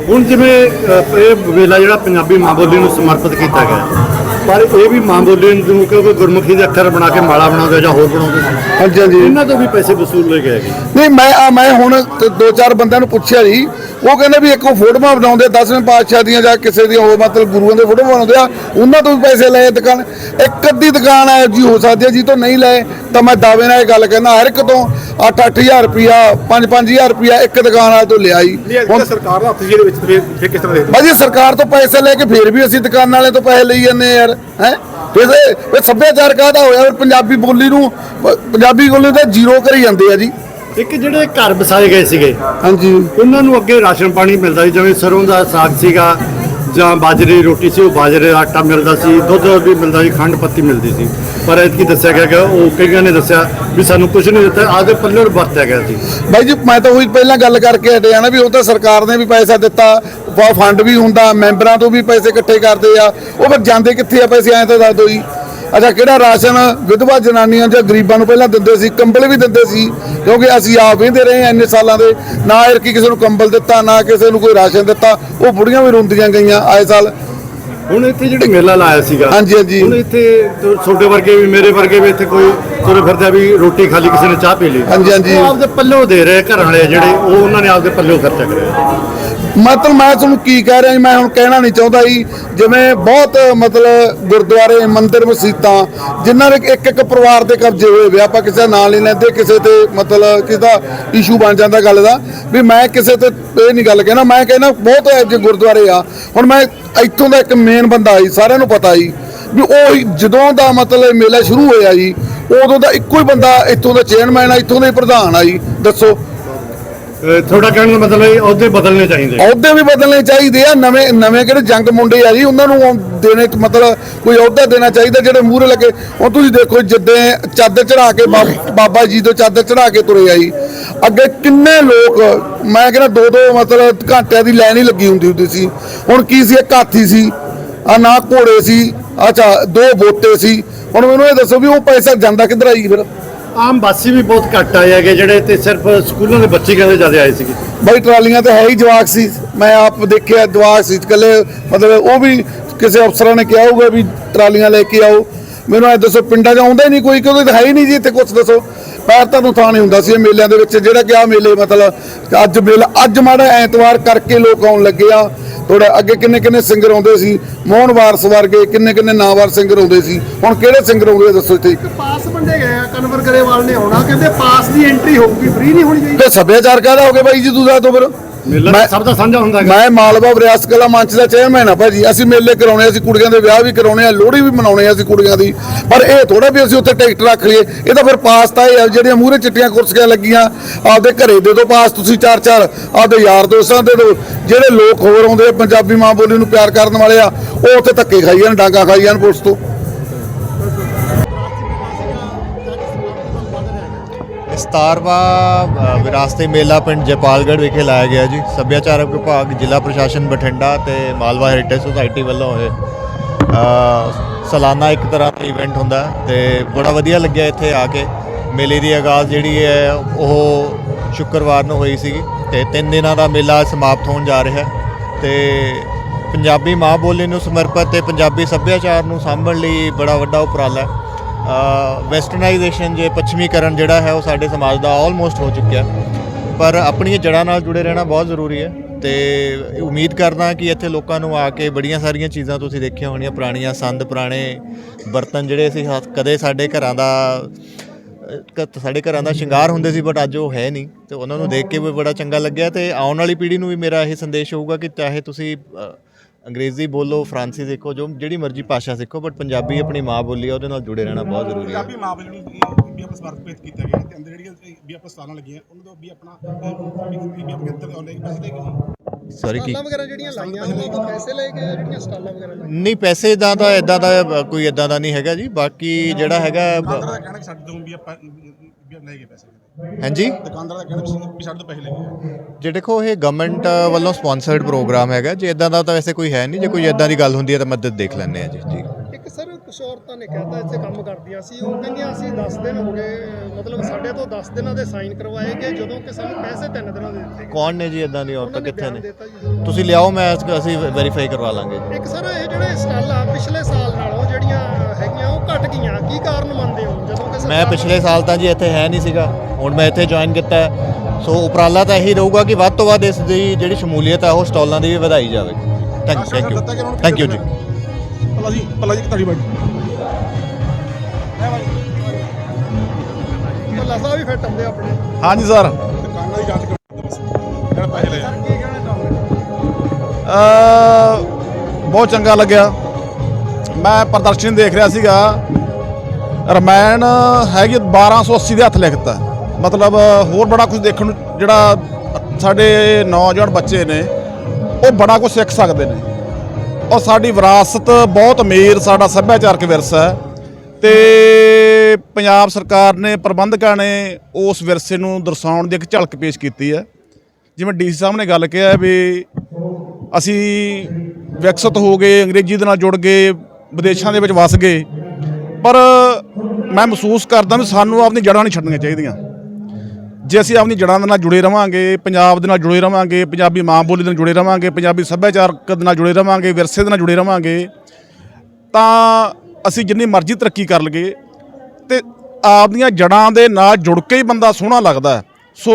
ਹੁਣ ਜਿਵੇਂ ਅਹ, ਇਹ ਮੇਲਾ ਜਿਹੜਾ ਪੰਜਾਬੀ ਮਾਂ ਬੋਲੀ ਨੂੰ ਸਮਰਪਿਤ ਕੀਤਾ ਗਿਆ ਪਰ ਇਹ ਵੀ ਮਾਂ ਬੋਲੀ ਨੂੰ ਕਿਉਂਕਿ ਗੁਰਮੁਖੀ ਦੇ ਅੱਖਰ ਬਣਾ ਕੇ ਮਾਲਾ ਬਣਾਉਂਦੇ ਜਾਂ ਹੋਰ ਬਣਾਉਂਦੇ ਸੀ ਹਾਂਜੀ ਹਾਂਜੀ। ਇਹਨਾਂ ਤੋਂ ਵੀ ਪੈਸੇ ਵਸੂਲ ਲੈ ਕੇ ਹੈਗੇ। ਨਹੀਂ ਮੈਂ ਆ ਮੈਂ ਹੁਣ ਤੇ ਦੋ ਚਾਰ ਬੰਦਿਆਂ ਨੂੰ ਪੁੱਛਿਆ ਜੀ ਉਹ ਕਹਿੰਦੇ ਵੀ ਇੱਕ ਉਹ ਫੋਟੋਆਂ ਬਣਾਉਂਦੇ 10ਵੇਂ ਪਾਤਸ਼ਾਹ ਦੀਆਂ ਜਾਂ ਕਿਸੇ ਦੀਆਂ ਹੋਰ ਮਤਲਬ ਗੁਰੂਆਂ ਦੇ ਫੋਟੋ ਬਣਾਉਂਦੇ ਆ ਉਹਨਾਂ ਤੋਂ ਵੀ ਪੈਸੇ ਲਏ ਦੁਕਾਨ। ਇੱਕ ਅੱਧੀ ਦੁਕਾਨ ਹੈ ਜੀ ਹੋ ਸਕਦੀ ਹੈ ਜੀ ਤੋਂ ਨਹੀਂ ਲਏ ਤਾਂ ਮੈਂ ਦਾਅਵੇ ਨਾਲ ਇਹ ਗੱਲ ਕਹਿੰਦਾ ਹਰ ਇੱਕ ਤੋਂ 8-8000 ਰੁਪਿਆ 5-5000 ਰੁਪਿਆ ਇੱਕ ਦੁਕਾਨ ਵਾਲੇ ਤੋਂ ਲਿਆ ਜੀ ਹੁਣ ਸਰਕਾਰ ਦਾ ਹੱਥ ਜਿਹਦੇ ਵਿੱਚ ਫਿਰ ਕਿਸ ਤਰ੍ਹਾਂ ਦੇਖਦੇ ਬਾਜੀ ਸਰਕਾਰ ਤੋਂ ਪੈਸੇ ਲੈ ਕੇ ਫੇਰ ਵੀ ਅਸੀਂ ਦੁਕਾਨ ਵਾਲੇ ਤੋਂ ਪੈਸੇ ਲਈ ਜਾਂਦੇ ਯਾਰ ਹੈ? ਫਿਰ ਇਹ ਸੱਭਿਆਚਾਰ ਕਾਹਦਾ ਹੋਇਆ? ਪੰਜਾਬੀ ਬੋਲੀ ਨੂੰ ਪੰਜਾਬੀ ਬੋਲੀ ਤਾਂ ਜ਼ੀਰੋ ਕਰੀ ਜਾਂਦੇ ਆ ਜੀ। ਇੱਕ ਜਿਹੜੇ ਘਰ ਵਸਾਏ ਗਏ ਸੀਗੇ ਹਾਂਜੀ। ਉਹਨਾਂ ਨੂੰ ਅੱਗੇ ਰਾਸ਼ਨ ਪਾਣੀ ਮਿਲਦਾ ਸੀ ਜਿਵੇਂ ਸਰੋਂ ਦਾ ਸਾਗ ਸੀਗਾ ਜਾਂ ਬਾਜਰੇ ਦੀ ਰੋਟੀ ਸੀ ਉਹ ਬਾਜਰੇ ਦਾ ਆਟਾ ਮਿਲਦਾ ਸੀ ਦੁੱਧ ਵੀ ਮਿਲਦਾ ਸੀ ਖੰਡ ਪੱਤੀ ਮਿਲਦੀ ਸੀ। ਪਰ ਐਤਕੀ ਦੱਸਿਆ ਗਿਆ ਕਿ ਉਹ ਕਈਆਂ ਨੇ ਦੱਸਿਆ ਵੀ ਸਾਨੂੰ ਕੁਝ ਨਹੀਂ ਦਿੱਤਾ ਆਪਦੇ ਪੱਲੇ ਵਰਤਿਆ ਗਿਆ ਸੀ। ਬਾਈ ਜੀ ਮੈਂ ਤਾਂ ਉਹੀ ਪਹਿਲਾਂ ਗੱਲ ਕਰਕੇ ਹਟਿਆ ਨਾ ਵੀ ਉਹ ਤਾਂ ਸਰਕਾਰ ਨੇ ਵੀ ਪੈਸਾ ਦਿੱਤਾ ਫੰਡ ਵੀ ਹੁੰਦਾ ਮੈਂਬਰਾਂ ਤੋਂ ਵੀ ਪੈਸੇ ਇਕੱਠੇ ਕਰਦੇ ਆ ਉਹ ਫਿਰ ਜਾਂਦੇ ਕਿੱਥੇ ਆ ਪੈਸੇ ਐਂ ਤਾਂ ਦੱਸ ਦਿਓ ਜੀ। ਅੱਛਾ ਕਿਹੜਾ ਰਾਸ਼ਨ? ਵਿਧਵਾ ਜਨਾਨੀਆਂ ਜਾਂ ਗਰੀਬਾਂ ਨੂੰ ਪਹਿਲਾਂ ਦਿੰਦੇ ਸੀ ਕੰਬਲ ਵੀ ਦਿੰਦੇ ਸੀ ਕਿਉਂਕਿ ਅਸੀਂ ਆਪ ਵੇਂਦੇ ਰਹੇ ਹਾਂ ਇੰਨੇ ਸਾਲਾਂ ਦੇ। ਨਾ ਇਹ ਕਿ ਕਿਸੇ ਨੂੰ ਕੰਬਲ ਦਿੱਤਾ ਨਾ ਕਿਸੇ ਨੂੰ ਕੋਈ ਰਾਸ਼ਨ ਦਿੱਤਾ ਉਹ ਬੁੜੀਆਂ ਵੀ ਰੋਂਦੀਆਂ ਗਈਆਂ ਆਏ ਸਾਲ। ਹੁਣ ਇੱਥੇ ਜਿਹੜੇ ਮੇਲਾ ਲਾਇਆ ਸੀਗਾ ਹਾਂਜੀ, ਹਾਂਜੀ। ਹੁਣ ਇੱਥੇ ਤੁਹਾਡੇ ਵਰਗੇ ਵੀ ਮੇਰੇ ਵਰਗੇ ਵੀ ਇੱਥੇ ਕੋਈ ਤੁਰੇ ਫਿਰਦਾ ਵੀ ਰੋਟੀ ਖਾਲੀ ਕਿਸੇ ਨੇ ਚਾਹ ਪੀ ਲਈ। ਹਾਂਜੀ, ਹਾਂਜੀ। ਉਹ ਆਪਦੇ ਪੱਲਿਓਂ ਦੇ ਰਹੇ ਘਰਾਂ ਵਾਲੇ ਜਿਹੜੇ ਉਹ ਉਹਨਾਂ ਨੇ ਆਪਦੇ ਪੱਲਿਓਂ ਖਰਚਾ ਕਰਿਆ। ਮਤਲਬ ਮੈਂ ਤੁਹਾਨੂੰ ਕੀ ਕਹਿ ਰਿਹਾ ਜੀ, ਮੈਂ ਹੁਣ ਕਹਿਣਾ ਨਹੀਂ ਚਾਹੁੰਦਾ ਜੀ। ਜਿਵੇਂ ਬਹੁਤ, ਮਤਲਬ ਗੁਰਦੁਆਰੇ, ਮੰਦਿਰ ਮਸੀਤਾਂ ਜਿਨ੍ਹਾਂ ਦੇ ਇੱਕ ਇੱਕ ਪਰਿਵਾਰ ਦੇ ਕਬਜ਼ੇ ਹੋਏ ਵੇ, ਆਪਾਂ ਕਿਸੇ ਦਾ ਨਾਂ ਨਹੀਂ ਲੈਂਦੇ, ਕਿਸੇ ਤੇ ਮਤਲਬ ਕਿਸੇ ਦਾ ਇਸ਼ੂ ਬਣ ਜਾਂਦਾ ਗੱਲ ਦਾ। ਵੀ ਮੈਂ ਕਿਸੇ ਤੇ ਇਹ ਨਹੀਂ ਗੱਲ ਕਹਿਣਾ, ਮੈਂ ਕਹਿੰਦਾ ਬਹੁਤ ਇਹੋ ਜਿਹੇ ਗੁਰਦੁਆਰੇ ਆ। ਹੁਣ ਮੈਂ ਇੱਥੋਂ ਦਾ ਇੱਕ ਮੇਨ ਬੰਦਾ ਜੀ, ਸਾਰਿਆਂ ਨੂੰ ਪਤਾ ਜੀ। ਵੀ ਉਹ ਜਦੋਂ ਦਾ ਮਤਲਬ ਮੇਲਾ ਸ਼ੁਰੂ ਹੋਇਆ ਜੀ, ਉਦੋਂ ਦਾ ਇੱਕੋ ਹੀ ਬੰਦਾ ਇੱਥੋਂ ਦਾ ਚੇਅਰਮੈਨ ਆ, ਇੱਥੋਂ ਦਾ ਹੀ ਪ੍ਰਧਾਨ ਆ ਜੀ, ਦੱਸੋ। ਅਹ ਕਹਿਣ ਦਾ ਮਤਲਬ ਹੈ ਉਹਦੇ ਬਦਲਣੇ ਚਾਹੀਦੇ ਅਹੁਦੇ ਵੀ ਬਦਲਣੇ ਚਾਹੀਦੇ ਆ, ਨਵੇਂ ਨਵੇਂ ਕਿਹੜੇ ਜੰਗ ਮੁੰਡੇ ਆ ਜੀ, ਉਹਨਾਂ ਨੂੰ ਦੇਣੇ ਮਤਲਬ ਕੋਈ ਅਹੁਦਾ ਦੇਣਾ ਚਾਹੀਦਾ ਜਿਹੜੇ ਮੂਹਰੇ ਲੱਗੇ। ਹੁਣ ਤੁਸੀਂ ਦੇਖੋ ਜਿੱਦਾਂ ਚਾਦਰ ਚੜਾ ਕੇ ਬਾਬਾ ਜੀ ਤੋਂ ਚਾਦਰ ਚੜਾ ਕੇ ਤੁਰੇ ਆ ਜੀ। ਅੱਗੇ ਕਿੰਨੇ ਲੋਕ, ਮੈਂ ਕਹਿੰਦਾ ਦੋ ਦੋ ਮਤਲਬ ਘੰਟਿਆਂ ਦੀ ਲਾਈਨ ਹੀ ਲੱਗੀ ਹੁੰਦੀ ਹੁੰਦੀ ਸੀ। ਹੁਣ ਕੀ ਸੀ, ਇੱਕ ਹਾਥੀ ਸੀ, ਆ ਨਾ ਘੋੜੇ ਸੀ, ਅੱਛਾ, ਦੋ ਬੋਟੇ ਸੀ। ਹੁਣ ਮੈਨੂੰ ਇਹ ਦੱਸੋ ਵੀ ਉਹ ਪੈਸਾ ਜਾਂਦਾ ਕਿੱਧਰ ਆਈ ਫਿਰ? ਆਮ ਵਾਸੀ ਵੀ ਬਹੁਤ ਘੱਟ ਆਏ ਹੈਗੇ ਜਿਹੜੇ ਤੇ ਸਿਰਫ ਸਕੂਲਾਂ ਦੇ ਬੱਚੇ ਕਹਿੰਦੇ ਜ਼ਿਆਦਾ ਆਏ ਸੀਗੇ। ਬਈ ਟਰਾਲੀਆਂ ਤੇ ਹੈ ਹੀ ਜਵਾਕ ਸੀ। ਮੈਂ ਆਪ ਦੇਖਿਆ ਜਵਾਕ ਸੀ ਇਕੱਲੇ, ਮਤਲਬ ਉਹ ਵੀ ਕਿਸੇ ਅਫਸਰਾਂ ਨੇ ਕਿਹਾ ਹੋਊਗਾ ਵੀ ਟਰਾਲੀਆਂ ਲੈ ਕੇ ਆਓ। ਮੈਨੂੰ ਐ ਦੱਸੋ ਪਿੰਡਾਂ 'ਚ ਆਉਂਦਾ ਹੀ ਨਹੀਂ ਕੋਈ ਕਿਉਂਕਿ ਤਾਂ ਹੈ ਹੀ ਨਹੀਂ ਜੀ ਇੱਥੇ ਕੁਝ ਦੱਸੋ। ਪੈਰ ਤੁਹਾਨੂੰ ਥਾਂ ਨਹੀਂ ਹੁੰਦਾ ਸੀ ਇਹ ਮੇਲਿਆਂ ਦੇ ਵਿੱਚ ਜਿਹੜਾ ਕਿ ਆ ਮੇਲੇ ਮਤਲਬ ਅੱਜ ਮੇਲਾ ਅੱਜ ਮਾੜਾ ਐਤਵਾਰ ਕਰਕੇ ਲੋਕ ਆਉਣ ਲੱਗੇ ਆ। ਥੋੜਾ ਅੱਗੇ ਕਿੰਨੇ ਕਿੰਨੇ ਸਿੰਗਰ ਆਉਂਦੇ ਸੀ ਮੋਹਨ ਵਾਰਸ ਵਰਗੇ ਕਿੰਨੇ ਕਿੰਨੇ ਨਾਵਾਰ ਸਿੰਗਰ ਆਉਂਦੇ ਸੀ। ਹੁਣ ਕਿਹੜੇ ਸਿੰਗਰ ਆਉਂਦੇ ਦੱਸੋ ਇੱਥੇ? ਪਾਸ ਵੰਡੇ ਗਏ ਆ ਕਨਵਰ ਗਰੇਵਾਲ ਨੇ ਆਉਣਾ ਕਹਿੰਦੇ ਪਾਸ ਦੀ ਐਂਟਰੀ ਹੋਊਗੀ ਫ੍ਰੀ ਨਹੀਂ ਹੋਣੀ ਚਾਹੀਦੀ। ਤੇ ਸੱਭਿਆਚਾਰ ਕਾਹਦਾ ਹੋ ਗਿਆ ਬਾਈ ਜੀ ਦੱਸ ਦਿਓ ਫਿਰ। ਮੇਲਾ ਮੈਂ- ਸਭ ਦਾ ਸਾਂਝਾ ਹੁੰਦਾ ਮੈਂ ਮਾਲਵਾ ਵਿਰਾਸਤ ਕਲਾ ਮੰਚ ਦਾ ਚੇਅਰਮੈਨ ਆ ਭਾਜੀ। ਅਸੀਂ ਮੇਲੇ ਕਰਾਉਣੇ ਅਸੀਂ ਕੁੜੀਆਂ ਦੇ ਵਿਆਹ ਵੀ ਕਰਾਉਣੇ ਆ ਲੋਹੜੀ ਵੀ ਮਨਾਉਣੇ ਆ ਅਸੀਂ ਕੁੜੀਆਂ ਦੀ। ਪਰ ਇਹ ਥੋੜਾ ਵੀ ਅਸੀਂ ਉੱਥੇ ਟਿਕਟ ਰੱਖ ਲਈਏ। ਇਹ ਤਾਂ ਫਿਰ ਪਾਸ ਤਾਂ ਇਹ ਆ ਜਿਹੜੀਆਂ ਮੂਹਰੇ ਚਿੱਟੀਆਂ ਕੁਰਸੀਆਂ ਲੱਗੀਆਂ ਆਪਦੇ ਘਰੇ ਦੇ ਦਿਓ ਪਾਸ ਤੁਸੀਂ ਚਾਰ ਚਾਰ ਆਪਦੇ ਯਾਰ ਦੋਸਤਾਂ ਦੇ ਦਿਓ। ਜਿਹੜੇ ਲੋਕ ਹੋਰ ਆਉਂਦੇ ਆ ਪੰਜਾਬੀ ਮਾਂ ਬੋਲੀ ਨੂੰ ਪਿਆਰ ਕਰਨ ਵਾਲੇ ਆ ਉਹ ਉੱਥੇ ਧੱਕੇ ਖਾਈ ਜਾਣ ਡਾਂਗਾ ਖਾਈ ਜਾਣ ਪੁਲਿਸ ਤੋਂ। ਸਤਾਰਵਾ ਵਿਰਾਸਤੀ ਮੇਲਾ ਪਿੰਡ ਜਪਾਲਗੜ੍ਹ ਵਿਖੇ ਲਾਇਆ ਗਿਆ ਜੀ। ਸੱਭਿਆਚਾਰਕ ਵਿਭਾਗ ਜ਼ਿਲ੍ਹਾ ਪ੍ਰਸ਼ਾਸਨ ਬਠਿੰਡਾ ਤੇ ਮਾਲਵਾ ਹੈਰੀਟੇਜ ਸੁਸਾਇਟੀ ਵੱਲੋਂ ਇਹ ਅ, ਸਾਲਾਨਾ ਇੱਕ ਤਰ੍ਹਾਂ ਦਾ ਇਵੈਂਟ ਹੁੰਦਾ ਹੈ ਤੇ ਬੜਾ ਵਧੀਆ ਲੱਗਿਆ ਇੱਥੇ ਆ ਕੇ। ਮੇਲੇ ਦੀ ਆਗਾਜ਼ ਜਿਹੜੀ ਹੈ ਉਹ ਸ਼ੁੱਕਰਵਾਰ ਨੂੰ ਹੋਈ ਸੀਗੀ ਤੇ ਤਿੰਨ ਦਿਨਾਂ ਦਾ ਮੇਲਾ ਸਮਾਪਤ ਹੋਣ ਜਾ ਰਿਹਾ ਹੈ ਤੇ ਪੰਜਾਬੀ ਮਾਂ ਬੋਲੀ ਨੂੰ ਸਮਰਪਿਤ ਤੇ ਪੰਜਾਬੀ ਸੱਭਿਆਚਾਰ ਨੂੰ ਸਾਂਭਣ ਲਈ ਬੜਾ ਵੱਡਾ ਉਪਰਾਲਾ ਹੈ। ਵੈਸਟਰਨਾਈਜੇਸ਼ਨ ਜੇ ਪੱਛਮੀਕਰਨ ਜਿਹੜਾ ਹੈ ਉਹ ਸਾਡੇ ਸਮਾਜ ਦਾ ਆਲਮੋਸਟ ਹੋ ਚੁੱਕਿਆ। ਪਰ ਆਪਣੀਆਂ ਜੜ੍ਹਾਂ ਨਾਲ ਜੁੜੇ ਰਹਿਣਾ ਬਹੁਤ ਜ਼ਰੂਰੀ ਹੈ ਤੇ ਉਮੀਦ ਕਰਦਾ ਕਿ ਇੱਥੇ ਲੋਕਾਂ ਨੂੰ ਆ ਕੇ ਬੜੀਆਂ ਸਾਰੀਆਂ ਚੀਜ਼ਾਂ ਤੁਸੀਂ ਦੇਖੀਆਂ ਹੋਣੀਆਂ ਪੁਰਾਣੀਆਂ ਸੰਦ ਪੁਰਾਣੇ ਬਰਤਨ ਜਿਹੜੇ ਅਸੀਂ ਹੱਥ- ਕਦੇ ਸਾਡੇ ਘਰਾਂ ਦਾ ਅਹ, ਸਾਡੇ ਘਰਾਂ ਦਾ ਸ਼ਿੰਗਾਰ ਹੁੰਦੇ ਸੀ ਬਟ ਅੱਜ ਉਹ ਹੈ ਨਹੀਂ। ਤੇ ਉਹਨਾਂ ਨੂੰ ਦੇਖ ਕੇ ਵੀ ਬੜਾ ਚੰਗਾ ਲੱਗਿਆ ਤੇ ਆਉਣ ਵਾਲੀ ਪੀੜ੍ਹੀ ਨੂੰ ਵੀ ਮੇਰਾ ਇਹ ਸੰਦੇਸ਼ ਹੋਊਗਾ ਕਿ ਚਾਹੇ ਤੁਸੀਂ ਅੰਗਰੇਜ਼ੀ ਬੋਲੋ ਫਰਾਂਸੀ ਸਿੱਖੋ ਜੋ ਜਿਹੜੀ ਮਰਜ਼ੀ ਭਾਸ਼ਾ ਸਿੱਖੋ ਬਟ ਪੰਜਾਬੀ ਆਪਣੀ ਮਾਂ ਬੋਲੀ ਹੈ ਉਹਦੇ ਨਾਲ ਜੁੜੇ ਰਹਿਣਾ ਬਹੁਤ ਜ਼ਰੂਰੀ ਹੈ ਪੰਜਾਬੀ ਮਾਂ ਬੋਲੀ ਨੂੰ ਵੀ ਆਪਾਂ ਸਮਰਪਿਤ ਕੀਤਾ ਗਿਆ ਤੇ ਅੰਦਰ ਜਿਹੜੀਆਂ ਵੀ ਆਪਾਂ ਸਤਾਲਾਂ ਲੱਗੀਆਂ ਉਹਨਾਂ ਤੋਂ ਵੀ ਆਪਣਾ ਵੀ ਵੀ ਆਪਾਂ ਕਿੱਥੇ ਤੋਂ ਲੈ ਕੇ ਪੈਸੇ ਦੇ ਕੇ ਸੌਰੀ ਕੀ? ਵਗੈਰਾ ਜਿਹੜੀਆਂ ਲਾਈਆਂ ਉਹ ਪੈਸੇ ਲੈ ਕੇ ਜਿਹੜੀਆਂ ਸਟਾਲਾਂ ਵਗੈਰਾ ਨਹੀਂ ਪੈਸੇ ਦਾ ਤਾਂ ਇਦਾਂ ਦਾ ਕੋਈ ਇਦਾਂ ਦਾ ਨਹੀਂ ਹੈਗਾ ਜੀ ਬਾਕੀ ਜਿਹੜਾ ਹੈਗਾ ਬ- ਦਾ ਕਹਿਣਾ ਕਿ ਸਾਡੇ ਤੋਂ ਵੀ ਆਪਾਂ ਵੀ ਲੈ ਗਏ ਪੈਸੇ। ਹਾਂਜੀ? ਦੁਕਾਨਦਾਰ ਦਾ ਕਹਿਣਾ ਵੀ ਸਾਡੇ ਤੋਂ ਪੈਸੇ ਲੈ ਗਏ ਜੇ ਦੇਖੋ ਇਹ ਗਵਰਨਮੈਂਟ ਵੱਲੋਂ ਸਪਾਂਸਰਡ ਪ੍ਰੋਗਰਾਮ ਹੈਗਾ। ਜੇ ਇਦਾਂ ਦਾ ਤਾਂ ਵੈਸੇ ਕੋਈ ਹੈ ਨਹੀਂ। ਜੇ ਕੋਈ ਇਦਾਂ ਦੀ ਗੱਲ ਹੁੰਦੀ ਹੈ ਤਾਂ ਮਦਦ ਦੇਖ ਲੈਂਦੇ ਆ ਜੀ। ਜੀ। ਇੱਕ ਸਰ ਕੁਝ ਔਰਤਾਂ ਨੇ ਕਹਿਤਾ ਇੱਥੇ ਕੰਮ ਕਰਦੀਆਂ ਸੀ। ਉਹ ਕਹਿੰਦੀਆਂ ਅਸੀਂ 10 ਦਿਨ ਹੋ ਗਏ ਮਤਲਬ ਸਾਡੇ ਤੋਂ 10 ਦਿਨਾਂ ਦੇ ਸਾਈਨ ਕਰਵਾਏ ਗਏ। ਜਦੋਂ ਕਿ ਸਾਨੂੰ ਪੈਸੇ 3 ਦਿਨਾਂ ਦੇ ਦਿੱਤੇ ਗਏ। ਕੌਣ ਨੇ ਜੀ ਇਦਾਂ ਦੀ ਔਰਤਾਂ? ਕਿੱਥੇ ਨੇ? ਤੁਸੀਂ ਲਿਆਓ ਮੈਂ ਅਸੀਂ ਵੈਰੀਫਾਈ ਕਰਵਾ ਲਾਂਗੇ ਇੱਕ ਸਰ ਇਹ ਜਿਹੜੇ ਸਟਾਲਾਂ ਪਿਛਲੇ ਸਾਲ ਨਾਲੋਂ ਘੱਟ ਗਈਆਂ। ਕੀ ਕਾਰਨ ਮੰਨਦੇ ਹੋ? ਜਦੋਂ ਕਿ ਮੈਂ ਪਿਛਲੇ ਸਾਲ ਤਾਂ ਜੀ ਇੱਥੇ ਹੈ ਨਹੀਂ ਸੀਗਾ। ਹੁਣ ਮੈਂ ਇੱਥੇ ਜੁਆਇਨ ਕੀਤਾ ਹੈ। ਸੋ ਉਪਰਾਲਾ ਤਾਂ ਇਹੀ ਰਹੂਗਾ ਕਿ ਵੱਧ ਤੋਂ ਵੱਧ ਇਸ ਦੀ ਜਿਹੜੀ ਸ਼ਮੂਲੀਅਤ ਹੈ ਉਹ ਸਟਾਲਾਂ ਦੀ ਵੀ ਵਧਾਈ ਜਾਵੇ। Thank thank you thank you ਜੀ। ਭਲਾ ਜੀ ਭਲਾ ਜੀ ਤੁਹਾਡੀ ਬਾਈ ਭੱਲਾ ਸਾਹਿਬ ਵੀ ਫਿੱਟ ਹੁੰਦੇ ਆਪਣੇ। ਹਾਂਜੀ ਸਰ। ਦੁਕਾਨਾਂ ਦੀ ਜਾਂਚ ਕਰੋ। ਬਸ। ਜਿਹੜਾ ਪੈਸੇ ਲਏ ਸਰ ਕੀ ਕਹਿਣਾ ਚਾਹੁੰਦੇ ਅ ਬਹੁਤ ਚੰਗਾ ਲੱਗਿਆ। ਮੈਂ ਪ੍ਰਦਰਸ਼ਨ ਦੇਖ ਰਿਹਾ ਸੀਗਾ। ਰਮਾਇਣ ਹੈਗੀ 1280 ਦੇ ਹੱਥ ਲਿਖਤਾ ਮਤਲਬ ਹੋਰ ਬੜਾ ਕੁਝ ਦੇਖਣ ਨੂੰ ਜਿਹੜਾ ਸਾਡੇ ਨੌਜਵਾਨ ਬੱਚੇ ਨੇ, ਉਹ ਬੜਾ ਕੁਝ ਸਿੱਖ ਸਕਦੇ ਨੇ। ਔਰ ਸਾਡੀ ਵਿਰਾਸਤ ਬਹੁਤ ਅਮੀਰ, ਸਾਡਾ ਸੱਭਿਆਚਾਰਕ ਵਿਰਸਾ ਹੈ। ਤੇ ਪੰਜਾਬ ਸਰਕਾਰ ਨੇ, ਪ੍ਰਬੰਧਕਾਂ ਨੇ ਉਸ ਵਿਰਸੇ ਨੂੰ ਦਰਸਾਉਣ ਦੀ ਇੱਕ ਝਲਕ ਪੇਸ਼ ਕੀਤੀ ਹੈ। ਜਿਵੇਂ ਡੀਸੀ ਸਾਹਿਬ ਨੇ ਗੱਲ ਕਿਹਾ ਵੀ ਅਸੀਂ ਵਿਕਸਿਤ ਹੋ ਗਏ, ਅੰਗਰੇਜ਼ੀ ਦੇ ਨਾਲ ਜੁੜ ਗਏ ਵਿਦੇਸ਼ਾਂ ਦੇ ਵਿੱਚ ਵਸ ਗਏ। ਪਰ ਮੈਂ ਮਹਿਸੂਸ ਕਰਦਾ ਵੀ ਸਾਨੂੰ ਆਪਣੀ ਜੜ੍ਹਾਂ ਨਹੀਂ ਛੱਡਣੀਆਂ ਚਾਹੀਦੀਆਂ। ਜੇ ਅਸੀਂ ਆਪਣੀ ਜੜ੍ਹਾਂ ਦੇ ਨਾਲ ਜੁੜੇ ਰਵਾਂਗੇ, ਪੰਜਾਬ ਦੇ ਨਾਲ ਜੁੜੇ ਰਵਾਂਗੇ, ਪੰਜਾਬੀ ਮਾਂ ਬੋਲੀ ਦੇ ਨਾਲ ਜੁੜੇ ਰਵਾਂਗੇ, ਪੰਜਾਬੀ ਸੱਭਿਆਚਾਰਕ ਦੇ ਨਾਲ ਜੁੜੇ ਰਵਾਂਗੇ, ਵਿਰਸੇ ਦੇ ਨਾਲ ਜੁੜੇ ਰਵਾਂਗੇ, ਤਾਂ ਅਸੀਂ ਜਿੰਨੀ ਮਰਜ਼ੀ ਤਰੱਕੀ ਕਰ ਲਈਏ, ਤੇ ਆਪਦੀਆਂ ਜੜਾਂ ਦੇ ਨਾਲ ਜੁੜ ਕੇ ਹੀ ਬੰਦਾ ਸੋਹਣਾ ਲੱਗਦਾ। ਸੋ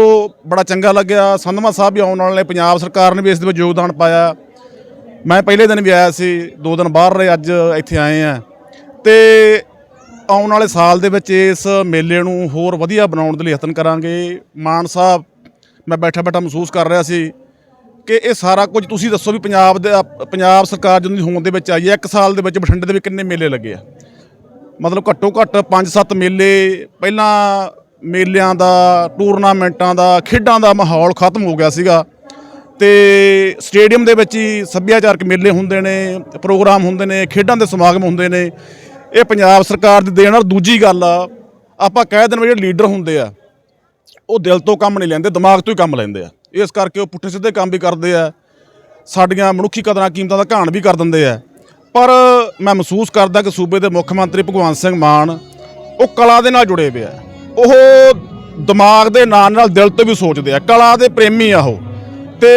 ਬੜਾ ਚੰਗਾ ਲੱਗਿਆ। ਸੰਧਮਾ ਸਾਹਿਬ ਵੀ ਆਉਣ ਵਾਲੇ ਨੇ। ਪੰਜਾਬ ਸਰਕਾਰ ਨੇ ਵੀ ਇਸ ਦੇ ਵਿੱਚ ਯੋਗਦਾਨ ਪਾਇਆ। ਮੈਂ ਪਹਿਲੇ ਦਿਨ ਵੀ ਆਇਆ ਸੀ, ਦੋ ਦਿਨ ਬਾਹਰ ਰਹੇ, ਅੱਜ ਇੱਥੇ ਆਏ ਆ। ਤੇ ਆਉਣ ਵਾਲੇ ਸਾਲ ਦੇ ਵਿੱਚ ਇਸ ਮੇਲੇ ਨੂੰ ਹੋਰ ਵਧੀਆ ਬਣਾਉਣ ਦੇ ਲਈ ਯਤਨ ਕਰਾਂਗੇ। ਮਾਨ ਸਾਹਿਬ, ਮੈਂ ਬੈਠਾ ਬੈਠਾ ਮਹਿਸੂਸ ਕਰ ਰਿਹਾ ਸੀ ਕਿ ਇਹ ਸਾਰਾ ਕੁਝ ਤੁਸੀਂ ਦੱਸੋ ਵੀ ਪੰਜਾਬ ਦੇ, ਪੰਜਾਬ ਸਰਕਾਰ ਜਦੋਂ ਦੀ ਹੋਂਦ ਦੇ ਵਿੱਚ ਆਈ ਹੈ, ਇੱਕ ਸਾਲ ਦੇ ਵਿੱਚ ਬਠਿੰਡੇ ਦੇ ਵਿੱਚ ਕਿੰਨੇ ਮੇਲੇ ਲੱਗੇ ਆ? ਮਤਲਬ ਘੱਟੋ ਘੱਟ 5-7 ਮੇਲੇ, ਪਹਿਲਾਂ ਮੇਲਿਆਂ ਦਾ, ਟੂਰਨਾਮੈਂਟਾਂ ਦਾ, ਖੇਡਾਂ ਦਾ ਮਾਹੌਲ ਖਤਮ ਹੋ ਗਿਆ ਸੀਗਾ। ਤੇ ਸਟੇਡੀਅਮ ਦੇ ਵਿੱਚ ਹੀ ਸੱਭਿਆਚਾਰਕ ਮੇਲੇ ਹੁੰਦੇ ਨੇ, ਪ੍ਰੋਗਰਾਮ ਹੁੰਦੇ ਨੇ, ਖੇਡਾਂ ਦੇ ਸਮਾਗਮ ਹੁੰਦੇ ਨੇ। ਇਹ ਪੰਜਾਬ ਸਰਕਾਰ ਦੀ ਦੇਣ ਔਰ ਦੂਜੀ ਗੱਲ ਆ, ਆਪਾਂ ਕਹਿ ਦਿੰਦੇ ਜਿਹੜੇ ਲੀਡਰ ਹੁੰਦੇ ਆ, ਉਹ ਦਿਲ ਤੋਂ ਕੰਮ ਨਹੀਂ ਲੈਂਦੇ, ਦਿਮਾਗ ਤੋਂ ਹੀ ਕੰਮ ਲੈਂਦੇ ਆ। ਇਸ ਕਰਕੇ ਉਹ ਪੁੱਠੇ ਸਿੱਧੇ ਕੰਮ ਵੀ ਕਰਦੇ ਆ, ਸਾਡੀਆਂ ਮਨੁੱਖੀ ਕਦਰਾਂ ਕੀਮਤਾਂ ਦਾ ਘਾਣ ਵੀ ਕਰ ਦਿੰਦੇ ਆ। ਪਰ ਮੈਂ ਮਹਿਸੂਸ ਕਰਦਾ ਕਿ ਸੂਬੇ ਦੇ ਮੁੱਖ ਮੰਤਰੀ ਭਗਵੰਤ ਸਿੰਘ ਮਾਨ, ਉਹ ਕਲਾ ਦੇ ਨਾਲ ਜੁੜੇ ਹੋਏ ਆ। ਉਹ ਦਿਮਾਗ ਦੇ ਨਾਲ ਨਾਲ ਦਿਲ ਤੋਂ ਵੀ ਸੋਚਦੇ ਆ, ਕਲਾ ਦੇ ਪ੍ਰੇਮੀ ਆ ਉਹ। ਤੇ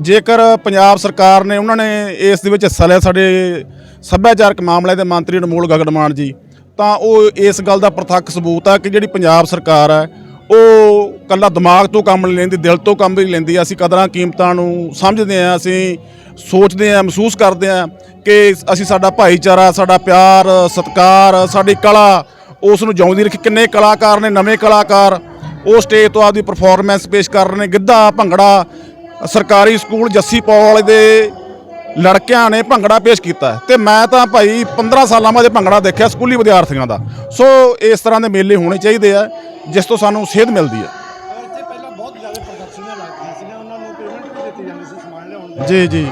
ਜੇਕਰ ਪੰਜਾਬ ਸਰਕਾਰ ਨੇ ਉਹਨਾਂ ਨੇ ਇਸ ਦੇ ਵਿੱਚ ਹਿੱਸਾ ਲਿਆ ਸਾਡੇ ਸੱਭਿਆਚਾਰਕ ਮਾਮਲਿਆਂ ਦੇ ਮੰਤਰੀ ਅਨਮੋਲ ਗਗਨ ਮਾਨ ਜੀ, ਤਾਂ ਉਹ ਇਸ ਗੱਲ ਦਾ ਪ੍ਰਤੱਖ ਸਬੂਤ ਆ ਕਿ ਜਿਹੜੀ ਪੰਜਾਬ ਸਰਕਾਰ ਹੈ ਉਹ ਕੱਲਾ ਦਿਮਾਗ ਤੋਂ ਕੰਮ ਨਹੀਂ ਲੈਂਦੀ, ਦਿਲ ਤੋਂ ਕੰਮ ਵੀ ਲੈਂਦੀ। ਆ ਅਸੀਂ ਕਦਰਾਂ ਕੀਮਤਾਂ ਨੂੰ ਸਮਝਦੇ ਆ ਅਸੀਂ ਸੋਚਦੇ ਆ ਮਹਿਸੂਸ ਕਰਦੇ ਆ ਕਿ ਅਸੀਂ ਸਾਡਾ ਭਾਈਚਾਰਾ, ਸਾਡਾ ਪਿਆਰ, ਸਤਿਕਾਰ, ਸਾਡੀ ਕਲਾ, ਉਸ ਨੂੰ ਜਿਉਂਦੀ ਰੱਖੀ। ਕਿੰਨੇ ਕਲਾਕਾਰ ਨੇ, ਨਵੇਂ ਕਲਾਕਾਰ, ਉਹ ਸਟੇਜ ਤੋਂ ਆਪਦੀ ਪਰਫਾਰਮੈਂਸ ਪੇਸ਼ ਕਰ ਰਹੇ ਨੇ। ਗਿੱਧਾ, ਭੰਗੜਾ ਸਰਕਾਰੀ ਸਕੂਲ ਜੱਸੀ ਪੌਲ ਵਾਲੇ ਦੇ ਲੜਕਿਆਂ ਨੇ ਭੰਗੜਾ ਪੇਸ਼ ਕੀਤਾ ਤੇ ਮੈਂ ਤਾਂ ਭਾਈ 15 ਸਾਲਾਂ ਬਾਅਦ ਭੰਗੜਾ ਦੇਖਿਆ ਸਕੂਲੀ ਵਿਦਿਆਰਥੀਆਂ ਦਾ। ਸੋ ਇਸ ਤਰ੍ਹਾਂ ਦੇ ਮੇਲੇ ਹੋਣੇ ਚਾਹੀਦੇ ਆ ਜਿਸ ਤੋਂ ਸਾਨੂੰ ਸੇਧ ਮਿਲਦੀ ਹੈ। ਜੀ ਜੀ।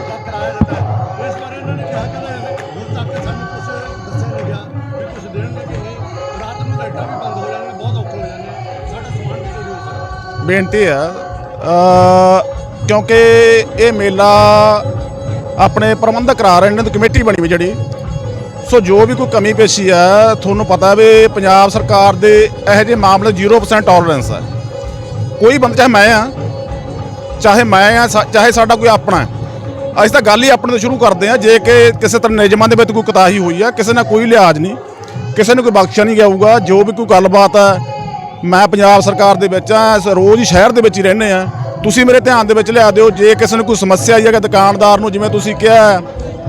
ਬੇਨਤੀ ਹੈ ਕਿਉਂਕਿ ਇਹ ਮੇਲਾ ਆਪਣੇ ਪ੍ਰਬੰਧਕ ਕਰਾ ਰਹੇ ਨੇ ਕਮੇਟੀ ਬਣੀ ਵੀ ਜਿਹੜੀ। ਸੋ ਜੋ ਵੀ ਕੋਈ ਕਮੀ ਪੇਸ਼ੀ ਹੈ, ਤੁਹਾਨੂੰ ਪਤਾ ਵੀ ਪੰਜਾਬ ਸਰਕਾਰ ਦੇ ਇਹੋ ਜਿਹੇ ਮਾਮਲੇ 0% ਟੋਲਰੈਂਸ ਹੈ। ਕੋਈ ਬੰਦਾ, ਚਾਹੇ ਮੈਂ ਆ ਚਾਹੇ ਮੈਂ ਆ ਸਾ- ਚਾਹੇ ਸਾਡਾ ਕੋਈ ਆਪਣਾ ਅਸੀਂ ਤਾਂ ਗੱਲ ਹੀ ਆਪਣੇ ਤੋਂ ਸ਼ੁਰੂ ਕਰਦੇ ਆ ਜੇ ਕਿ ਕਿਸੇ ਤਰ੍ਹਾਂ ਨਿਯਮਾਂ ਦੇ ਵਿੱਚ ਕੋਈ ਕੁਤਾਹੀ ਹੋਈ ਆ ਕਿਸੇ ਨਾਲ ਕੋਈ ਲਿਹਾਜ਼ ਨਹੀਂ, ਕਿਸੇ ਨੂੰ ਕੋਈ ਬਖਸ਼ਿਆ ਨਹੀਂ ਜਾਊਗਾ ਜੋ ਵੀ ਕੋਈ ਗੱਲਬਾਤ ਹੈ, ਮੈਂ ਪੰਜਾਬ ਸਰਕਾਰ ਦੇ ਵਿੱਚ ਆ ਰੋਜ਼ ਹੀ ਸ਼ਹਿਰ ਦੇ ਵਿੱਚ ਹੀ ਰਹਿੰਦੇ ਆ ਤੁਸੀਂ ਮੇਰੇ ਧਿਆਨ ਦੇ ਵਿੱਚ ਲਿਆ ਦਿਓ ਜੇ ਕਿਸੇ ਨੂੰ ਕੋਈ ਸਮੱਸਿਆ ਆਈ ਹੈ ਕਿ ਦੁਕਾਨਦਾਰ ਨੂੰ ਜਿਵੇਂ ਤੁਸੀਂ ਕਿਹਾ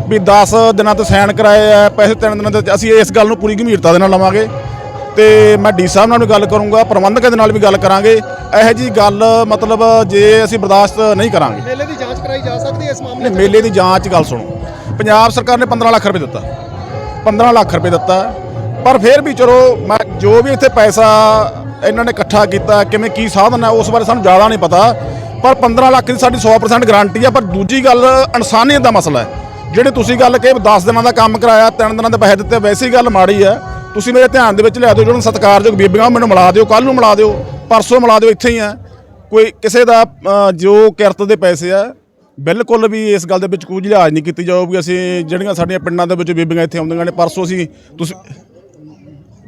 ਵੀ 10 ਦਿਨਾਂ ਤੋਂ ਸਾਈਨ ਕਰਾਏ ਆ ਪੈਸੇ ਤਿੰਨ ਦਿਨਾਂ ਦੇ ਅਸੀਂ ਇਸ ਗੱਲ ਨੂੰ ਪੂਰੀ ਗੰਭੀਰਤਾ ਦੇ ਨਾਲ ਲਵਾਂਗੇ। ਤੇ ਮੈਂ ਡੀ ਸਾਹਿਬ ਨਾਲ ਵੀ ਗੱਲ ਕਰੂੰਗਾ ਪ੍ਰਬੰਧਕਾਂ ਦੇ ਨਾਲ ਵੀ ਗੱਲ ਕਰਾਂਗੇ। ਇਹੋ ਜੀ ਗੱਲ ਮਤਲਬ ਜੇ ਅਸੀਂ ਬਰਦਾਸ਼ਤ ਨਹੀਂ ਕਰਾਂਗੇ। ਮੇਲੇ ਦੀ ਜਾਂਚ ਕਰਾਈ ਜਾ ਸਕਦੀ ਹੈ ਇਸ ਮਾਮਲੇ ਨੇ ਮੇਲੇ ਦੀ ਜਾਂਚ ਗੱਲ ਸੁਣੋ। ਪੰਜਾਬ ਸਰਕਾਰ ਨੇ 15 ਲੱਖ ਰੁਪਏ ਦਿੱਤਾ। 15 ਲੱਖ ਰੁਪਏ ਦਿੱਤਾ। ਪਰ ਫਿਰ ਵੀ ਚਲੋ ਮੈਂ ਜੋ ਵੀ ਇੱਥੇ ਪੈਸਾ ਇਹਨਾਂ ਨੇ ਇਕੱਠਾ ਕੀਤਾ, ਕਿਵੇਂ ਕੀ ਸਾਧਨ ਹੈ, ਉਸ ਬਾਰੇ ਸਾਨੂੰ ਜ਼ਿਆਦਾ ਨਹੀਂ ਪਤਾ। ਪਰ 15 ਲੱਖ ਦੀ ਸਾਡੀ 100% ਗਾਰੰਟੀ ਹੈ ਪਰ ਦੂਜੀ ਗੱਲ ਇਨਸਾਨੀਅਤ ਦਾ ਮਸਲਾ ਹੈ। ਜਿਹੜੇ ਤੁਸੀਂ ਗੱਲ ਕਹੀ 10 ਦਿਨਾਂ ਦਾ ਕੰਮ ਕਰਾਇਆ 3 ਦਿਨਾਂ ਦੇ ਪੈਸੇ ਦਿੱਤੇ, ਵੈਸੀ ਗੱਲ ਮਾੜੀ ਹੈ। ਤੁਸੀਂ ਮੇਰੇ ਧਿਆਨ ਦੇ ਵਿੱਚ ਲਿਆ ਦਿਓ ਜਿਹੜਾ ਸਤਿਕਾਰਯੋਗ ਬੀਬੀਆਂ, ਮੈਨੂੰ ਮਿਲਾ ਦਿਓ ਕੱਲ ਨੂੰ ਮਿਲਾ ਦਿਓ, ਪਰਸੋਂ ਮਿਲਾ ਦਿਓ, ਇੱਥੇ ਹੀ ਆ ਕੋਈ ਕਿਸੇ ਦਾ ਜੋ ਕਿਰਤ ਦੇ ਪੈਸੇ ਆ, ਬਿਲਕੁਲ ਵੀ ਇਸ ਗੱਲ ਦੇ ਵਿੱਚ ਕੋਈ ਲਿਹਾਜ਼ ਨਹੀਂ ਕੀਤੀ ਜਾਊਗੀ। ਅਸੀਂ ਜਿਹੜੀਆਂ ਸਾਡੀਆਂ ਪਿੰਡਾਂ ਦੇ ਵਿੱਚ ਬੀਬੀਆਂ ਇੱਥੇ ਆਉਂਦੀਆਂ ਨੇ, ਪਰਸੋਂ ਅਸੀਂ ਤੁਸੀਂ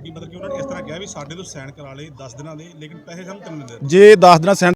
ਮਤਲਬ ਕਿ ਉਹਨਾਂ ਨੇ ਇਸ ਤਰ੍ਹਾਂ ਕਿਹਾ ਵੀ ਸਾਡੇ ਤੋਂ ਸਾਈਨ ਕਰਾ ਲਏ 10 ਦਿਨਾਂ ਦੇ ਲੇਕਿਨ ਪੈਸੇ ਸਾਨੂੰ ਤਿੰਨ ਦਿਨ ਦੇ ਜੇ 10 ਦਿਨਾਂ ਸੈਂਟ